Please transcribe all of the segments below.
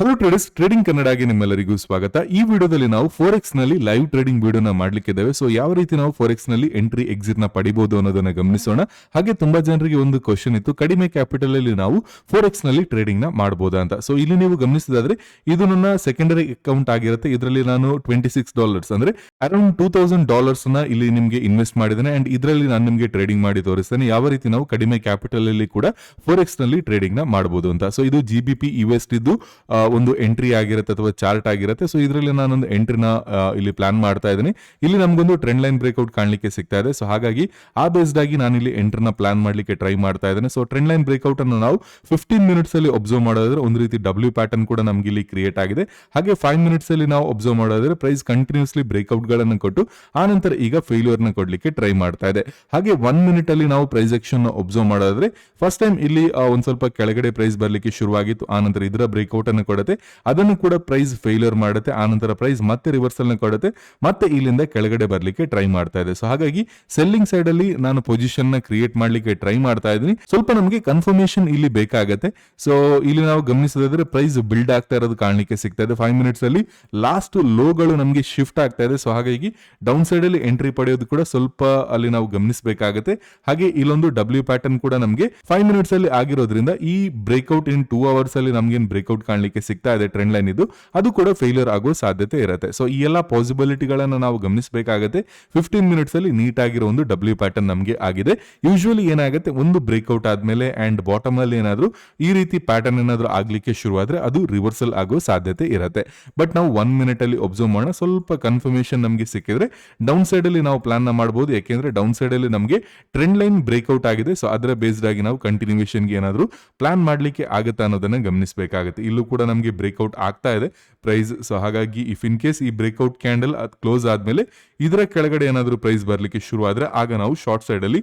Hello traders trading ಕನ್ನಡಗೆ ನಿಮ್ಮೆಲ್ಲರಿಗೂ ಸ್ವಾಗತ. ಈ ವಿಡಿಯೋದಲ್ಲಿ ನಾವು ಫೋರೆಕ್ಸ್ನಲ್ಲಿ ಲೈವ್ ಟ್ರೇಡಿಂಗ್ ವಿಡಿಯೋನ ಮಾಡ್ಲಿಕ್ಕಿದ್ದೇವೆ ಸೊ ಯಾವ ರೀತಿ ನಾವು ಫೋರೆಕ್ಸ್ನಲ್ಲಿ ಎಂಟ್ರಿ ಎಕ್ಸಿಟ್ನ ಪಡಿಬಹುದು ಅನ್ನೋದನ್ನ ಗಮನಿಸೋಣ. ಹಾಗೆ ತುಂಬಾ ಜನರಿಗೆ ಒಂದು ಕ್ವಶನ್ ಇತ್ತು. ಕಡಿಮೆ ಕ್ಯಾಪಿಟಲ್ ಅಲ್ಲಿ ನಾವು ಫೋರೆಕ್ಸ್ನಲ್ಲಿ ಟ್ರೇಡಿಂಗ್ನ ಮಾಡಬಹುದಾ ಅಂತ. ಸೊ ಇಲ್ಲಿ ನೀವು ಗಮನಿಸಿದಾದ್ರೆ ಇದು ನನ್ನ ಸೆಕೆಂಡರಿ ಅಕೌಂಟ್ ಆಗಿರುತ್ತೆ. ಇದರಲ್ಲಿ ನಾನು ಟ್ವೆಂಟಿ ಸಿಕ್ಸ್ ಡಾಲರ್ಸ್ ಅಂದ್ರೆ ಅರೌಂಡ್ ಟೂ ತೌಸಂಡ್ ಡಾಲರ್ಸ್ನ ಇಲ್ಲಿ ನಿಮಗೆ ಇನ್ವೆಸ್ಟ್ ಮಾಡಿದ್ದೇನೆ. ಅಂಡ್ ಇದರಲ್ಲಿ ನಾನು ನಿಮಗೆ ಟ್ರೇಡಿಂಗ್ ಮಾಡಿ ತೋರಿಸ್ತೇನೆ. ಯಾವ ರೀತಿ ನಾವು ಕಡಿಮೆ ಕ್ಯಾಪಿಟಲ್ ಅಲ್ಲಿ ಕೂಡ ಫೋರೆಕ್ಸ್ನಲ್ಲಿ ಟ್ರೇಡಿಂಗ್ನ ಮಾಡಬಹುದು ಅಂತ. ಸೊ ಇದು ಜಿ ಬಿ ಪಿ ಆ, ಒಂದು ಎಂಟ್ರಿ ಆಗಿರುತ್ತೆ ಅಥವಾ ಚಾರ್ಟ್ ಆಗಿರುತ್ತೆ. ಸೊ ಇದರಲ್ಲಿ ನಾನೊಂದು ಎಂಟ್ರಿನ ಇಲ್ಲಿ ಪ್ಲಾನ್ ಮಾಡ್ತಾ ಇದ್ದೀನಿ. ಇಲ್ಲಿ ನಮಗೊಂದು ಟ್ರೆಂಡ್ ಲೈನ್ ಬ್ರೇಕ್ಔಟ್ ಕಾಣಲಿಕ್ಕೆ ಸಿಗ್ತಾ ಇದೆ. ಸೊ ಹಾಗಾಗಿ ಆ ಬೇಸ್ಡ್ ಆಗಿ ನಾನು ಇಲ್ಲಿ ಎಂಟ್ರಿನ ಪ್ಲಾನ್ ಮಾಡ್ಲಿಕ್ಕೆ ಟ್ರೈ ಮಾಡ್ತಾ ಇದ್ದೇನೆ. ಸೊ ಟ್ರೆಂಡ್ ಲೈನ್ ಬ್ರೇಕ್ಔಟ್ ಅನ್ನು ನಾವು ಫಿಫ್ಟೀನ್ ಮಿನಿಟ್ಸ್ ಅಲ್ಲಿ ಒಬ್ಸರ್ವ್ ಮಾಡೋದಾದ್ರೆ ಒಂದು ರೀತಿ ಡಬ್ಲ್ಯೂ ಪ್ಯಾಟರ್ನ್ ಕೂಡ ನಮಗೆ ಇಲ್ಲಿ ಕ್ರಿಯೇಟ್ ಆಗಿದೆ. ಹಾಗೆ ಫೈವ್ ಮಿನಿಟ್ಸ್ ಅಲ್ಲಿ ನಾವು ಒಬ್ಸರ್ವ್ ಮಾಡೋದ್ರೆ ಪ್ರೈಸ್ ಕಂಟಿನ್ಯೂಸ್ಲಿ ಬ್ರೇಕ್ಔಟ್ಗಳನ್ನು ಕೊಟ್ಟು ನಂತರ ಈಗ ಫೇಲ್ಯೂರ್ನ ಕೊಡ್ಲಿಕ್ಕೆ ಟ್ರೈ ಮಾಡ್ತಾ ಇದೆ. ಹಾಗೆ ಒನ್ ಮಿನಿಟ್ ಅಲ್ಲಿ ನಾವು ಪ್ರೈಸ್ ಆಕ್ಷನ್ ಒಬ್ಸರ್ವ್ ಮಾಡೋದ್ರೆ ಫಸ್ಟ್ ಟೈಮ್ ಇಲ್ಲಿ ಆ, ಒಂದ್ ಸ್ವಲ್ಪ ಕೆಳಗಡೆ ಪ್ರೈಸ್ ಬರ್ಲಿಕ್ಕೆ ಶುರುವಾಗಿತ್ತು. ಆನಂತರ ಇದರ ಬ್ರೇಕ್ಔಟ್ ಅನ್ನು ಕೊಡುತ್ತೆ. ಅದನ್ನು ಕೂಡ ಪ್ರೈಸ್ ಫೇಲ್ಯೂರ್ ಮಾಡುತ್ತೆ. ಆನಂತರ ಪ್ರೈಸ್ ಮತ್ತೆ ರಿವರ್ಸಲ್ನ ಕೊಡುತ್ತೆ. ಮತ್ತೆ ಇಲ್ಲಿಂದ ಕೆಳಗಡೆ ಬರಲಿಕ್ಕೆ ಟ್ರೈ ಮಾಡ್ತಾ ಇದೆ. ಸೊ ಹಾಗಾಗಿ ಸೆಲ್ಲಿಂಗ್ ಸೈಡ್ ಅಲ್ಲಿ ನಾನು ಪೊಸಿಷನ್ನ ಕ್ರಿಯೇಟ್ ಮಾಡ್ಲಿಕ್ಕೆ ಟ್ರೈ ಮಾಡ್ತಾ ಇದ್ದೀನಿ. ಸ್ವಲ್ಪ ನಮಗೆ ಕನ್ಫರ್ಮೇಶನ್ ಇಲ್ಲಿ ಬೇಕಾಗುತ್ತೆ. ಸೊ ಇಲ್ಲಿ ನಾವು ಗಮನಿಸೋದಾದ್ರೆ ಪ್ರೈಸ್ ಬಿಲ್ಡ್ ಆಗ್ತಾ ಇರೋದು ಕಾಣಲಿಕ್ಕೆ ಸಿಗ್ತಾ ಇದೆ. ಫೈವ್ ಮಿನಿಟ್ಸ್ ಅಲ್ಲಿ ಲಾಸ್ಟ್ ಲೋಗಳು ನಮಗೆ ಶಿಫ್ಟ್ ಆಗ್ತಾ ಇದೆ. ಸೊ ಹಾಗಾಗಿ ಡೌನ್ ಸೈಡ್ ಅಲ್ಲಿ ಎಂಟ್ರಿ ಪಡೆಯೋದು ಕೂಡ ಸ್ವಲ್ಪ ಅಲ್ಲಿ ನಾವು ಗಮನಿಸಬೇಕಾಗುತ್ತೆ. ಹಾಗೆ ಇಲ್ಲೊಂದು ಡಬ್ಲ್ಯೂ ಪ್ಯಾಟರ್ನ್ ಕೂಡ ನಮಗೆ ಫೈವ್ ಮಿನಿಟ್ಸ್ ಅಲ್ಲಿ ಆಗಿರೋದ್ರಿಂದ ಈ ಬ್ರೇಕ್ಔಟ್ ಇನ್ ಟೂ ಅವರ್ಸ್ ಅಲ್ಲಿ ನಮ್ಗೆ ಬ್ರೇಕ್ಔಟ್ ಕಾಣಲಿಕ್ಕೆ ಸಿಗ್ತಾ ಇದೆ ಟ್ರೆಂಡ್ ಲೈನ್ ಇದು, ಅದು ಕೂಡ ಫೇಲ್ಯೂರ್ ಆಗೋ ಸಾಧ್ಯತೆ ಇರುತ್ತೆ. ಸೊ ಈ ಎಲ್ಲ ಪಾಸಿಬಿಲಿಟಿಗಳನ್ನು ನಾವು ಗಮನಿಸಬೇಕಾಗುತ್ತೆ. ಫಿಫ್ಟೀನ್ ಮಿನಿಟ್ಸ್ ಅಲ್ಲಿ ನೀಟ್ ಆಗಿರೋ ಒಂದು ಡಬ್ಲ್ಯೂ ಪ್ಯಾಟರ್ನ್ ನಮಗೆ ಆಗಿದೆ. ಯೂಶುವಲಿ ಏನಾಗುತ್ತೆ, ಒಂದು ಬ್ರೇಕ್ಔಟ್ ಆದ್ಮೇಲೆ ಅಂಡ್ ಬಾಟಮ್ ಅಲ್ಲಿ ಏನಾದರೂ ಈ ರೀತಿ ಪ್ಯಾಟರ್ನ್ ಏನಾದರೂ ಆಗ್ಲಿಕ್ಕೆ ಶುರುವಾದ್ರೆ ಅದು ರಿವರ್ಸಲ್ ಆಗೋ ಸಾಧ್ಯತೆ ಇರುತ್ತೆ. ಬಟ್ ನಾವು ಒನ್ ಮಿನಿಟ್ ಅಲ್ಲಿ ಒಬ್ಸರ್ವ್ ಮಾಡೋಣ. ಸ್ವಲ್ಪ ಕನ್ಫರ್ಮೇಶನ್ ನಮಗೆ ಸಿಕ್ಕಿದ್ರೆ ಡೌನ್ ಸೈಡ್ ಅಲ್ಲಿ ನಾವು ಪ್ಲಾನ್ ಮಾಡಬಹುದು ಯಾಕೆಂದ್ರೆ ಡೌನ್ ಸೈಡ್ ಅಲ್ಲಿ ನಮಗೆ ಟ್ರೆಂಡ್ ಲೈನ್ ಬ್ರೇಕ್ಔಟ್ ಆಗಿದೆ. ಸೊ ಅದರ ಬೇಸ್ಡ್ ಆಗಿ ನಾವು ಕಂಟಿನ್ಯೂಷನ್ಗೆ ಏನಾದ್ರು ಪ್ಲಾನ್ ಮಾಡ್ಲಿಕ್ಕೆ ಆಗುತ್ತಾ ಅನ್ನೋದನ್ನ ಗಮನಿಸಬೇಕಾಗುತ್ತೆ. ಇಲ್ಲೂ ಕೂಡ ಬ್ರೇಕ್ಔಟ್ ಆಗ್ತಾ ಇದೆ. ಪ್ರೈಸ್ ಸೊ ಹಾಗಾಗಿ ಇಫ್ ಇನ್ ಕೇಸ್ ಈ ಬ್ರೇಕ್ಔಟ್ ಕ್ಯಾಂಡಲ್ ಕ್ಲೋಸ್ ಆದಮೇಲೆ ಇದರ ಕೆಳಗಡೆ ಏನಾದರೂ ಪ್ರೈಸ್ ಬರಲಿಕ್ಕೆ ಶುರು ಆದ್ರೆ ಆಗ ನಾವು ಶಾರ್ಟ್ ಸೈಡ್ ಅಲ್ಲಿ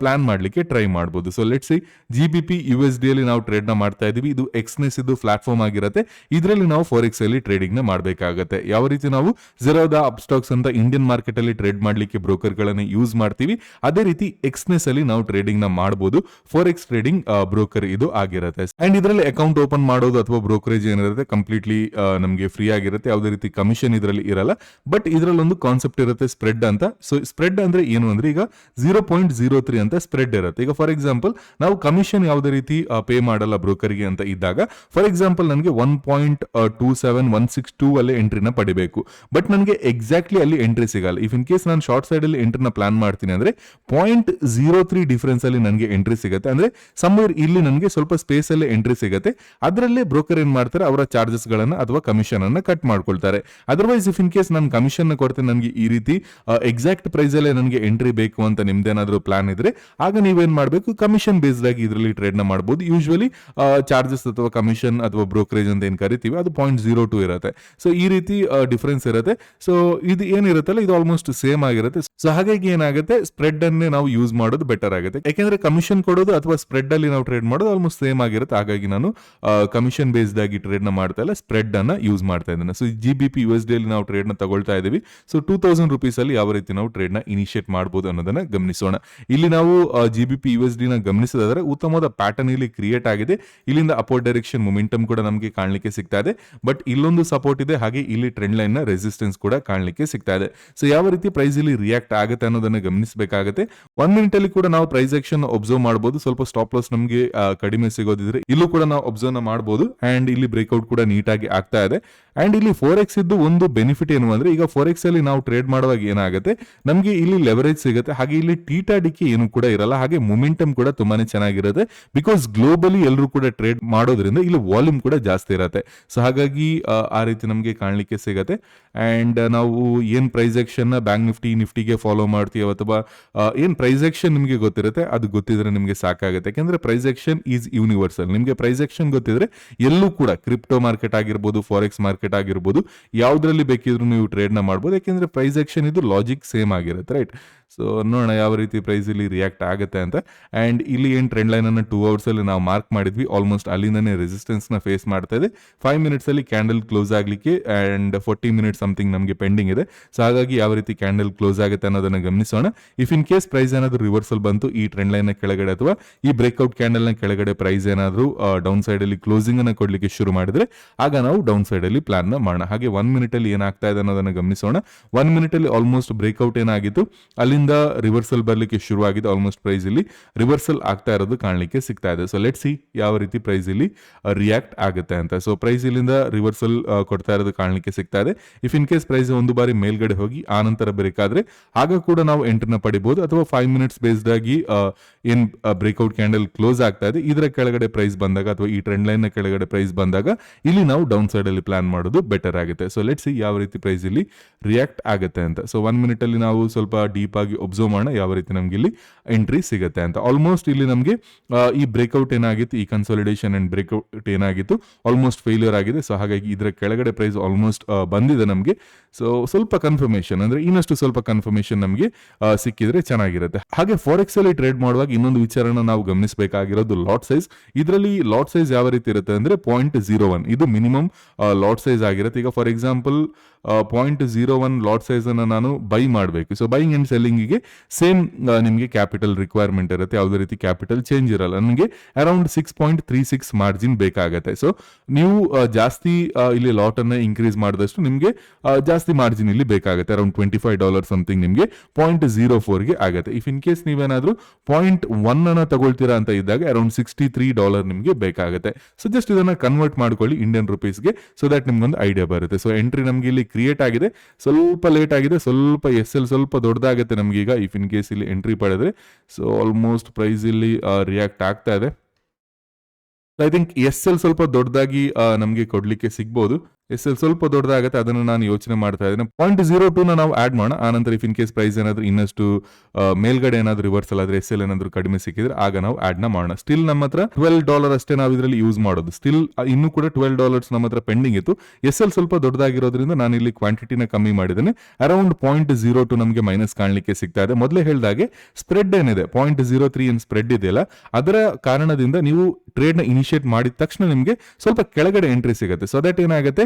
ಪ್ಲಾನ್ ಮಾಡ್ಲಿಕ್ಕೆ ಟ್ರೈ ಮಾಡ್ಬೋದು. So let's see G B P U S ಡಿಯಲ್ಲಿ ನಾವು ಟ್ರೇಡ್ನ ಮಾಡ್ತಾ ಇದ್ದೀವಿ ಇದು ಎಕ್ಸ್ನೆಸ್ ಇದು ಪ್ಲಾಟ್ಫಾರ್ಮ್ ಆಗಿರುತ್ತೆ. ಇದರಲ್ಲಿ ನಾವು ಫೋರೆಕ್ಸ್ ಅಲ್ಲಿ ಟ್ರೇಡಿಂಗ್ನ ಮಾಡಬೇಕಾಗುತ್ತೆ. ಯಾವ ರೀತಿ ನಾವು ಝೆರೋದ ಅಪ್ ಸ್ಟಾಕ್ಸ್ ಅಂತ ಇಂಡಿಯನ್ ಮಾರ್ಕೆಟ್ ಅಲ್ಲಿ ಟ್ರೇಡ್ ಮಾಡ್ಲಿಕ್ಕೆ ಬ್ರೋಕರ್ ಗಳನ್ನ ಯೂಸ್ ಮಾಡ್ತೀವಿ. ಅದೇ ರೀತಿ ಎಕ್ಸ್ನೆಸ್ ಅಲ್ಲಿ ನಾವು ಟ್ರೇಡಿಂಗ್ನ ಮಾಡಬಹುದು ಫೋರೆಕ್ಸ್ ಟ್ರೇಡಿಂಗ್ ಬ್ರೋಕರ್ ಇದು ಆಗಿರುತ್ತೆ. ಅಂಡ್ ಇದರಲ್ಲಿ ಅಕೌಂಟ್ ಓಪನ್ ಮಾಡೋದು ಅಥವಾ ಬ್ರೋಕರೇಜ್ ಏನಿರುತ್ತೆ ಕಂಪ್ಲೀಟ್ಲಿ ನಮಗೆ ಫ್ರೀ ಆಗಿರುತ್ತೆ. ಯಾವುದೇ ರೀತಿ ಕಮಿಷನ್ ಇದರಲ್ಲಿ ಇರಲ್ಲ. ಬಟ್ ಇದರಲ್ಲಿ ಒಂದು ಕಾನ್ಸೆಪ್ಟ್ ಇರುತ್ತೆ ಸ್ಪ್ರೆಡ್ ಅಂತ. ಸೊ ಸ್ಪ್ರೆಡ್ ಅಂದ್ರೆ ಏನು ಅಂದ್ರೆ ಈಗ ಜೀರೋ ಪಾಯಿಂಟ್ ಜೀರೋ ತ್ರೀ ಅಂತ ಸ್ಪ್ರೆಡ್ ಇರುತ್ತೆ. ಈಗ ಫಾರ್ ಎಕ್ಸಾಂಪಲ್ ನಾವು ಕಮಿಷನ್ ಯಾವುದೇ ರೀತಿ ಪೇ ಮಾಡಲ್ಲ ಬ್ರೋಕರ್ಗೆ ಅಂತ ಇದ್ದಾಗ ಫಾರ್ ಎಕ್ಸಾಂಪಲ್ ನನಗೆ one point two seven one six two ಅಲ್ಲಿ ಎಂಟ್ರಿನ ಪಡಿಬೇಕು. ಬಟ್ ನನಗೆ ಎಕ್ಸಾಕ್ಟ್ಲಿ ಅಲ್ಲಿ ಎಂಟ್ರಿ ಸಿಗಲ್ಲ. ಇಫ್ ಇನ್ ಕೇಸ್ ನಾನು ಶಾರ್ಟ್ ಸೈಡ್ ಅಲ್ಲಿ ಎಂಟ್ರಿನ ಪ್ಲಾನ್ ಮಾಡ್ತೀನಿ ಅಂದ್ರೆ ಪಾಯಿಂಟ್ ಜೀರೋ ತ್ರೀ ಡಿಫರೆನ್ಸ್ ಅಲ್ಲಿ ನನಗೆ ಎಂಟ್ರಿ ಸಿಗುತ್ತೆ. ಅಂದ್ರೆ ಸಮ್ವೇರ್ ಇಲ್ಲಿ ನನಗೆ ಸ್ವಲ್ಪ ಸ್ಪೇಸ್ ಅಲ್ಲಿ ಎಂಟ್ರಿ ಸಿಗುತ್ತೆ. ಅದರಲ್ಲೇ ಬ್ರೋಕರ್ ಏನ್ ಮಾಡ್ತಾರೆ? ಅವರ ಚಾರ್ಜಸ್ ಗಳನ್ನ ಅಥವಾ ಕಮಿಷನ್ ಅನ್ನ ಕಟ್ ಮಾಡ್ಕೊಳ್ತಾರೆ. ಅದರ್ವೈಸ್ ಇಫ್ ಇನ್ ಕೇಸ್ ನಾನು ಕಮಿಷನ್ ಕೊಡ್ತೆ ನನಗೆ ಈ ರೀತಿ ಎಕ್ಸಾಕ್ಟ್ ಪ್ರೈಸ್ ಅಲ್ಲೇ ನನಗೆ ಎಂಟ್ರಿ ಬೇಕು ಅಂತ ನಿಮ್ದೇನಾದ್ರೂ ಪ್ಲಾನ್ ಇದ್ರೆ, ಆಗ ನೀವೇನ್ ಮಾಡಬೇಕು? ಕಮಿಷನ್ ಬೇಸ್ಡ್ ಆಗಿ ಇದರಲ್ಲಿ ಟ್ರೇಡ್ನ ಮಾಡಬಹುದು ಯೂಶುವಲಿ ಚಾರ್ಜಸ್ ಅಥವಾ ಕಮಿಷನ್ ಅಥವಾ ಬ್ರೋಕರೇಜ್ ಅಂತ ಏನ್ ಕರಿತೀವಿ, ಅದು ಪಾಯಿಂಟ್ ಜೀರೋ ಟು ಇರುತ್ತೆ. ಸೊ ಈ ರೀತಿ ಡಿಫರೆನ್ಸ್ ಇರುತ್ತೆ. ಸೊ ಇದು ಏನಿರುತ್ತಲ್ಲ ಇದು ಆಲ್ಮೋಸ್ಟ್ ಸೇಮ್ ಆಗಿರುತ್ತೆ. ಸೊ ಹಾಗಾಗಿ ಏನಾಗುತ್ತೆ? ಸ್ಪ್ರೆಡ್ ಅನ್ನೇ ನಾವು ಯೂಸ್ ಮಾಡೋದು ಬೆಟರ್ ಆಗುತ್ತೆ. ಯಾಕೆಂದ್ರೆ ಕಮಿಷನ್ ಕೊಡೋದು ಅಥವಾ ಸ್ಪ್ರೆಡ್ ಅಲ್ಲಿ ನಾವು ಟ್ರೇಡ್ ಮಾಡೋದು ಆಲ್ಮೋಸ್ಟ್ ಸೇಮ್ ಆಗಿರುತ್ತೆ. ಹಾಗಾಗಿ ನಾನು ಕಮಿಷನ್ ಬೇಸ್ಡ್ ಆಗಿ ಟ್ರೇಡ್ನ ಮಾಡ್ತಾ ಇಲ್ಲ ಸ್ಪ್ರೆಡ್ ಅನ್ನ ಯೂಸ್ ಮಾಡ್ತಾ ಇದ್ದಾನೆ. So G B P U S ಡಿಯಲ್ಲಿ ನಾವು ಟ್ರೇಡ್ನ ತಗೊಳ್ತಾ ಇದ್ದೀವಿ. ಸೊ ಟೂ ತೌಸಂಡ್ ರುಪೀಸ್ ಅಲ್ಲಿ ಯಾವ ರೀತಿ ನಾವು ಟ್ರೇಡ್ನ ಇನಿಷಿಯೇಟ್ ಮಾಡಬಹುದು ಅನ್ನೋದನ್ನ ಗಮನಿಸೋಣ. ಇಲ್ಲಿ ನಾವು G B P U S ಡಿನ ನ ಗಮನಿಸಿದ್ರೆ ಉತ್ತಮವಾದ ಪ್ಯಾಟರ್ನ್ ಇಲ್ಲಿ ಕ್ರಿಯೇಟ್ ಆಗಿದೆ. ಇಲ್ಲಿಂದ ಅಪೋರ್ಟ್ ಡೈರೆಕ್ಷನ್ ಮೊಮೆಂಟಮ್ ಕೂಡ ನಮಗೆ ಕಾಣಲಿಕ್ಕೆ ಸಿಗ್ತಾ ಇದೆ. ಬಟ್ ಇಲ್ಲೊಂದು ಸಪೋರ್ಟ್ ಇದೆ, ಹಾಗೆ ಇಲ್ಲಿ ಟ್ರೆಂಡ್ ಲೈನ್ನ ರೆಸಿಸ್ಟೆನ್ಸ್ ಕೂಡ ಕಾಣಲಿಕ್ಕೆ ಸಿಗ್ತಾ ಇದೆ. ಸೊ ಯಾವ ರೀತಿ ಪ್ರೈಸ್ ಇಲ್ಲಿ ರಿಯಾಕ್ಟ್ ಆಗುತ್ತೆ ಅನ್ನೋದನ್ನ ಗಮನಿಸಬೇಕಾಗುತ್ತೆ. ಒನ್ ಮಿನಿಟ್ ಅಲ್ಲಿ ಕೂಡ ನಾವು ಪ್ರೈಸ್ ಆಕ್ಷನ್ ಒಬ್ಸರ್ವ್ ಮಾಡಬಹುದು ಸ್ವಲ್ಪ ಸ್ಟಾಪ್ ಲಾಸ್ ನಮಗೆ ಕಡಿಮೆ ಸಿಗೋದಿದ್ರೆ ಇಲ್ಲೂ ಕೂಡ ನಾವು ಒಬ್ಸರ್ವ್ ಮಾಡಬಹುದು ಅಂಡ್ ಇಲ್ಲಿ ಬ್ರೇಕ್ಔಟ್ ಕೂಡ ನೀಟಾಗಿ ಆಗ್ತಾ ಇದೆ. ಅಂಡ್ ಇಲ್ಲಿ ಫೋರ್ ಎಕ್ಸ್ ಇದ್ದು ಒಂದು ಬೆನಿಫಿಟ್ ಏನು ಅಂದ್ರೆ ಈಗ ಫೋರ್ ಎಕ್ಸ್ ಅಲ್ಲಿ ನಾವು ಟ್ರೇಡ್ ಮಾಡುವಾಗ ಏನಾಗುತ್ತೆ? ನಮಗೆ ಇಲ್ಲಿ ಲೆವರೇಜ್ ಸಿಗುತ್ತೆ. ಹಾಗೆ ಇಲ್ಲಿ ಟೀಟಾ ಡಿಕ್ಕಿ ಏನು ಕೂಡ ಇರಲ್ಲ. ಹಾಗೆ ಮೊಮೆಂಟಮ್ ಕೂಡ ತುಂಬಾನೇ ಚೆನ್ನಾಗಿರುತ್ತೆ. ಬಿಕಾಸ್ ಗ್ಲೋಬಲಿ ಎಲ್ಲರೂ ಕೂಡ ಟ್ರೇಡ್ ಮಾಡೋದ್ರಿಂದ ಇಲ್ಲಿ ವಾಲ್ಯೂಮ್ ಕೂಡ ಜಾಸ್ತಿ ಇರುತ್ತೆ. ಸೊ ಹಾಗಾಗಿ ಆ, ರೀತಿ ನಮಗೆ ಕಾಣಲಿಕ್ಕೆ ಸಿಗುತ್ತೆ. ಅಂಡ್ ನಾವು ಏನ್ ಪ್ರೈಸ್ ಬ್ಯಾಂಕ್ ನಿಫ್ಟಿ ನಿಫ್ಟಿಗೆ ಫಾಲೋ ಮಾಡ್ತೀವಿ ಅಥವಾ ಏನು ಏನ್ ಪ್ರೈಸ್ ಆಕ್ಷನ್ ನಿಮಗೆ ಗೊತ್ತಿರುತ್ತೆ ಅದು ಗೊತ್ತಿದ್ರೆ ನಿಮಗೆ ಸಾಕಾಗುತ್ತೆ. ಯಾಕಂದ್ರೆ ಪ್ರೈಸ್ ಆಕ್ಷನ್ ಈಸ್ ಯೂನಿವರ್ಸಲ್ ನಿಮಗೆ ಪ್ರೈಸ್ ಆಕ್ಷನ್ ಗೊತ್ತಿದ್ರೆ ಎಲ್ಲೂ ಕೂಡ ಕ್ರಿಪ್ಟೋ ಮಾರ್ಕೆಟ್ ಆಗಿರ್ಬೋದು ಫಾರೆಕ್ಸ್ ಮಾರ್ಕೆಟ್ ಮಾರ್ಕೆಟ್ ಆಗಿರ್ಬೋದು, ಯಾವುದರಲ್ಲಿ ಬೇಕಿದ್ರು ನೀವು ಟ್ರೇಡ್ನ ಮಾಡ್ಬೋದು. ಯಾಕೆಂದ್ರೆ ಪ್ರೈಸ್ ಆಕ್ಷನ್ ಇದು ಲಾಜಿಕ್ ಸೇಮ್ ಆಗಿರುತ್ತೆ ರೈಟ್ ಸೊ ನೋಡೋಣ ಯಾವ ರೀತಿ ಪ್ರೈಸ್ ಇಲ್ಲಿ ರಿಯಾಕ್ಟ್ ಆಗುತ್ತೆ ಅಂತ. ಆ್ಯಂಡ್ ಇಲ್ಲಿ ಏನು ಟ್ರೆಂಡ್ ಲೈನ್ ಅನ್ನು ಟೂ ಅವರ್ಸಲ್ಲಿ ನಾವು ಮಾರ್ಕ್ ಮಾಡಿದ್ವಿ ಆಲ್ಮೋಸ್ಟ್ ಅಲ್ಲಿಂದನೇ ರೆಸಿಸ್ಟೆನ್ಸ್ನ ಫೇಸ್ ಮಾಡ್ತಾ ಇದೆ. ಫೈವ್ ಮಿನಿಟ್ಸಲ್ಲಿ ಕ್ಯಾಂಡಲ್ ಕ್ಲೋಸ್ ಆಗಲಿಕ್ಕೆ ಆ್ಯಂಡ್ ಫೋರ್ಟಿ ಮಿನಿಟ್ಸ್ ಸಮಥಿಂಗ್ ನಮಗೆ ಪೆಂಡಿಂಗ್ ಇದೆ. ಸೊ ಹಾಗಾಗಿ ಯಾವ ರೀತಿ ಕ್ಯಾಂಡಲ್ ಕ್ಲೋಸ್ ಆಗುತ್ತೆ ಅನ್ನೋದನ್ನ ಗಮನಿಸೋಣ. ಇಫ್ ಇನ್ ಕೇಸ್ ಪ್ರೈಸ್ ಏನಾದರೂ ರಿವರ್ಸಲ್ ಬಂತು ಈ ಟ್ರೆಂಡ್ ಲೈನ್ ಕೆಳಗಡೆ ಅಥವಾ ಈ ಬ್ರೇಕ್ಔಟ್ ಕ್ಯಾಂಡಲ್ನ ಕೆಳಗಡೆ ಪ್ರೈಸ್ ಏನಾದರೂ ಡೌನ್ ಸೈಡಲ್ಲಿ ಕ್ಲೋಸಿಂಗ್ ಅನ್ನು ಕೊಡಲಿಕ್ಕೆ ಶುರು ಮಾಡಿದ್ರೆ, ಆಗ ನಾವು ಡೌನ್ ಸೈಡಲ್ಲಿ ಪ್ಲಾನ್ನ ಮಾಡೋಣ. ಹಾಗೆ ಒನ್ ಮಿನಿಟಲ್ಲಿ ಏನಾಗ್ತಾ ಇದೆ ಅನ್ನೋದನ್ನ ಗಮನಿಸೋಣ. ಒನ್ ಮಿನಿಟ್ ಅಲ್ಲಿ ಆಲ್ಮೋಸ್ಟ್ ಬ್ರೇಕ್ಔಟ್ ಏನಾಗಿತ್ತು? ಅಲ್ಲಿಂದ ರಿವರ್ಸಲ್ ಬರಲಿಕ್ಕೆ ಶುರುವಾಗಿದೆ ಆಲ್ಮೋಸ್ಟ್ ಪ್ರೈಸ್ ಇಲ್ಲಿ. ರಿವರ್ಸಲ್ ಆಗ್ತಾ ಇರೋದು ಕಾಣಲಿಕ್ಕೆ ಸಿಗ್ತಾ ಇದೆ. ಸೊ ಲೆಟ್ ಸಿ ಯಾವ ರೀತಿ ಪ್ರೈಸ್ ಇಲ್ಲಿ ರಿಯಾಕ್ಟ್ ಆಗುತ್ತೆ ಅಂತ. ಸೊ ಪ್ರೈಸ್ ಇಲ್ಲಿಂದ ರಿವರ್ಸಲ್ ಕೊಡ್ತಾ ಇರೋದು ಕಾಣಲಿಕ್ಕೆ ಸಿಗ್ತಾ ಇದೆ. ಇಫ್ ಇನ್ ಕೇಸ್ ಪ್ರೈಸ್ ಒಂದು ಬಾರಿ ಮೇಲ್ಗಡೆ ಹೋಗಿ, ಆ ನಂತರ ಬೇಕಾದ್ರೆ ಆಗ ಕೂಡ ನಾವು ಎಂಟ್ರನ್ನ ಪಡಿಬಹುದು ಅಥವಾ ಫೈವ್ ಮಿನಿಟ್ಸ್ ಬೇಸ್ಡ್ ಆಗಿ ಏನ್ ಬ್ರೇಕ್ಔಟ್ ಕ್ಯಾಂಡಲ್ ಕ್ಲೋಸ್ ಆಗ್ತಾ ಇದೆ. ಇದರ ಕೆಳಗಡೆ ಪ್ರೈಸ್ ಬಂದಾಗ ಅಥವಾ ಈ ಟ್ರೆಂಡ್ ಲೈನ್ನ ಕೆಳಗಡೆ ಪ್ರೈಸ್ ಬಂದಾಗ, ಇಲ್ಲಿ ನಾವು ಡೌನ್ ಸೈಡ್ ಅಲ್ಲಿ ಪ್ಲಾನ್ ಮಾಡೋದು ಬೆಟರ್ ಆಗುತ್ತೆ. ಸೊ ಲೆಟ್ಸ್ ಯಾವ ರೀತಿ ಪ್ರೈಸ್ ಇಲ್ಲಿ ರಿಯಾಕ್ಟ್ ಆಗುತ್ತೆ ಅಂತ. ಸೊ ಒನ್ ಮಿನಿಟ್ ಅಲ್ಲಿ ನಾವು ಸ್ವಲ್ಪ ಡೀಪ್ ಆಗಿ ಒಬ್ಸರ್ವ್ ಮಾಡೋಣ ಯಾವ ರೀತಿ ನಮಗೆ ಇಲ್ಲಿ ಎಂಟ್ರಿ ಸಿಗುತ್ತೆ ಅಂತ. ಆಲ್ಮೋಸ್ಟ್ ಇಲ್ಲಿ ನಮಗೆ ಈ ಬ್ರೇಕ್ಔಟ್ ಏನಾಗಿತ್ತು, ಈ ಕನ್ಸಾಲಿಡೇಷನ್ ಅಂಡ್ ಬ್ರೇಕ್ಔಟ್ ಏನಾಗಿತ್ತು ಆಲ್ಮೋಸ್ಟ್ ಫೇಲ್ಯೂರ್ ಆಗಿದೆ. ಸೊ ಹಾಗಾಗಿ ಇದರ ಕೆಳಗಡೆ ಪ್ರೈಸ್ ಆಲ್ಮೋಸ್ಟ್ ಬಂದಿದೆ ನಮಗೆ. ಸೊ ಸ್ವಲ್ಪ ಕನ್ಫರ್ಮೇಷನ್ ಅಂದ್ರೆ ಇನ್ನಷ್ಟು ಸ್ವಲ್ಪ ಕನ್ಫರ್ಮೇಷನ್ ನಮಗೆ ಸಿಕ್ಕಿದ್ರೆ ಚೆನ್ನಾಗಿರುತ್ತೆ. ಹಾಗೆ ಫಾರೆಕ್ಸ್ ಅಲ್ಲಿ ಟ್ರೇಡ್ ಮಾಡುವಾಗ ಇನ್ನೊಂದು ವಿಚಾರನ ನಾವು ಗಮನಿಸಬೇಕಾಗಿರೋದು ಲಾಟ್ ಸೈಜ್ ಇದರಲ್ಲಿ ಲಾಟ್ ಸೈಜ್ ಯಾವ ರೀತಿ ಇರುತ್ತೆ ಅಂದ್ರೆ ಪಾಯಿಂಟ್ ಜೀರೋ ಒನ್ ಇದು ಮಿನಿಮಮ್ ಲಾಟ್ ಸೈಜ್ ಆಗಿರುತ್ತೆ. ಈಗ for example point zero one lot size ಅನ್ನು ನಾನು ಬೈ ಮಾಡಬೇಕು. ಸೊ ಬೈಯಿಂಗ್ ಅಂಡ್ ಸೆಲ್ಲಿಂಗಿಗೆ ಸೇಮ್ ನಿಮಗೆ ಕ್ಯಾಪಿಟಲ್ ರಿಕ್ವೈರ್ಮೆಂಟ್ ಇರುತ್ತೆ. ಯಾವುದೇ ರೀತಿ ಕ್ಯಾಪಿಟಲ್ ಚೇಂಜ್ ಇರಲ್ಲ. ನನಗೆ around six point three six margin ಬೇಕಾಗುತ್ತೆ. ಸೊ ನೀವು ಜಾಸ್ತಿ ಇಲ್ಲಿ ಲಾಟ್ ಅನ್ನ ಇನ್ಕ್ರೀಸ್ ಮಾಡಿದಷ್ಟು ನಿಮಗೆ ಜಾಸ್ತಿ ಮಾರ್ಜಿನ್ ಇಲ್ಲಿ ಬೇಕಾಗುತ್ತೆ. Around twenty five dollar something ನಿಮಗೆ ಪಾಯಿಂಟ್ ಜೀರೋ ಫೋರ್ಗೆ ಆಗುತ್ತೆ. ಇಫ್ ಇನ್ ಕೇಸ್ ನೀವೇನಾದರೂ ಪಾಯಿಂಟ್ ಒನ್ ಅನ್ನ ತಗೊಳ್ತೀರಾ ಅಂತ ಇದ್ದಾಗ ಅರೌಂಡ್ ಸಿಕ್ಸ್ಟಿ ತ್ರೀ ಡಾಲರ್ ನಿಮಗೆ ಬೇಕಾಗುತ್ತೆ. ಸೊ ಜಸ್ಟ್ ಇದನ್ನ ಕನ್ವರ್ಟ್ ಮಾಡ್ಕೊಳ್ಳಿ ಇಂಡಿಯನ್ ರುಪೀಸ್ಗೆ ಸೊ ದಟ್ ನಿಮ್ಗೊಂದು ಐಡಿಯಾ ಬರುತ್ತೆ. ಸೊ ಎಂಟ್ರಿ ನಮಗೆ ಇಲ್ಲಿ ಕ್ರಿಯೇಟ್ ಆಗಿದೆ. ಸ್ವಲ್ಪ ಲೇಟ್ ಆಗಿದೆ, ಸ್ವಲ್ಪ ಎಸ್ ಎಲ್ ಸ್ವಲ್ಪ ದೊಡ್ಡದಾಗುತ್ತೆ ನಮಗೀಗ ಇಫ್ ಇನ್ ಕೇಸ್ ಇಲ್ಲಿ ಎಂಟ್ರಿ ಪಡೆದ್ರೆ. ಸೊ ಆಲ್ಮೋಸ್ಟ್ ಪ್ರೈಸ್ ಇಲ್ಲಿ ರಿಯಾಕ್ಟ್ ಆಗ್ತಾ ಇದೆ. ಐ ಥಿಂಕ್ ಎಸ್ ಎಲ್ ಸ್ವಲ್ಪ ದೊಡ್ಡದಾಗಿ ನಮಗೆ ಕೊಡ್ಲಿಕ್ಕೆ ಸಿಗ್ಬೋದು. ಎಸ್ ಎಲ್ ಸ್ವಲ್ಪ ದೊಡ್ಡದಾಗುತ್ತೆ, ಅದನ್ನು ನಾನು ಯೋಚನೆ ಮಾಡ್ತಾ ಇದ್ದೇನೆ. ಪಾಯಿಂಟ್ ಜೀರೋ ಟೂನ ನಾವು ಆ್ಯಡ್ ಮಾಡೋಣ. ಆನಂತರ ಇಫ್ ಇನ್ ಕೇಸ್ ಪ್ರೈಸ್ ಏನಾದರೂ ಇನ್ನಷ್ಟು ಮೇಲ್ಗಡೆ ಏನಾದರೂ ರಿವರ್ಸಲ್ ಆದರೆ ಎಸ್ ಎಲ್ ಏನಾದರೂ ಕಡಿಮೆ ಸಿಕ್ಕಿದ್ರೆ ಆಗ ನಾವು ಆ್ಯಡ್ನ ಮಾಡೋಣ. ಸ್ಟಿಲ್ ನಮ್ಮ ಹತ್ರ ಟ್ವೆಲ್ ಡಾಲರ್ ಅಷ್ಟೇ ನಾವು ಇದರಲ್ಲಿ ಯೂಸ್ ಮಾಡೋದು. ಸ್ಟಿಲ್ ಇನ್ನೂ ಕೂಡ ಟ್ವೆಲ್ ಡಾಲರ್ಸ್ ನಮ್ಮ ಹತ್ರ ಪೆಂಡಿಂಗ್ ಇತ್ತು. ಎಸ್ ಎಲ್ ಸ್ವಲ್ಪ ದೊಡ್ಡದಾಗಿರೋದ್ರಿಂದ ನಾನು ಇಲ್ಲಿ ಕ್ವಾಂಟಿಟಿನ ಕಮ್ಮಿ ಮಾಡಿದ್ದೇನೆ. ಅರೌಂಡ್ ಪಾಯಿಂಟ್ ಜೀರೋ ಟು ನಮಗೆ ಮೈನಸ್ ಕಾಣಲಿಕ್ಕೆ ಸಿಗ್ತಾ ಇದೆ. ಮೊದಲೇ ಹೇಳಿದಾಗೆ ಸ್ಪ್ರೆಡ್ ಏನಿದೆ ಪಾಯಿಂಟ್ ಜೀರೋ ತ್ರೀ ಏನು ಸ್ಪ್ರೆಡ್ ಇದೆಯಲ್ಲ, ಅದರ ಕಾರಣದಿಂದ ನೀವು ಟ್ರೇಡ್ನ ಇನಿಷಿಯೇಟ್ ಮಾಡಿದ ತಕ್ಷಣ ನಿಮಗೆ ಸ್ವಲ್ಪ ಕೆಳಗಡೆ ಎಂಟ್ರಿ ಸಿಗುತ್ತೆ. ಸೊ ದಟ್ ಏನಾಗುತ್ತೆ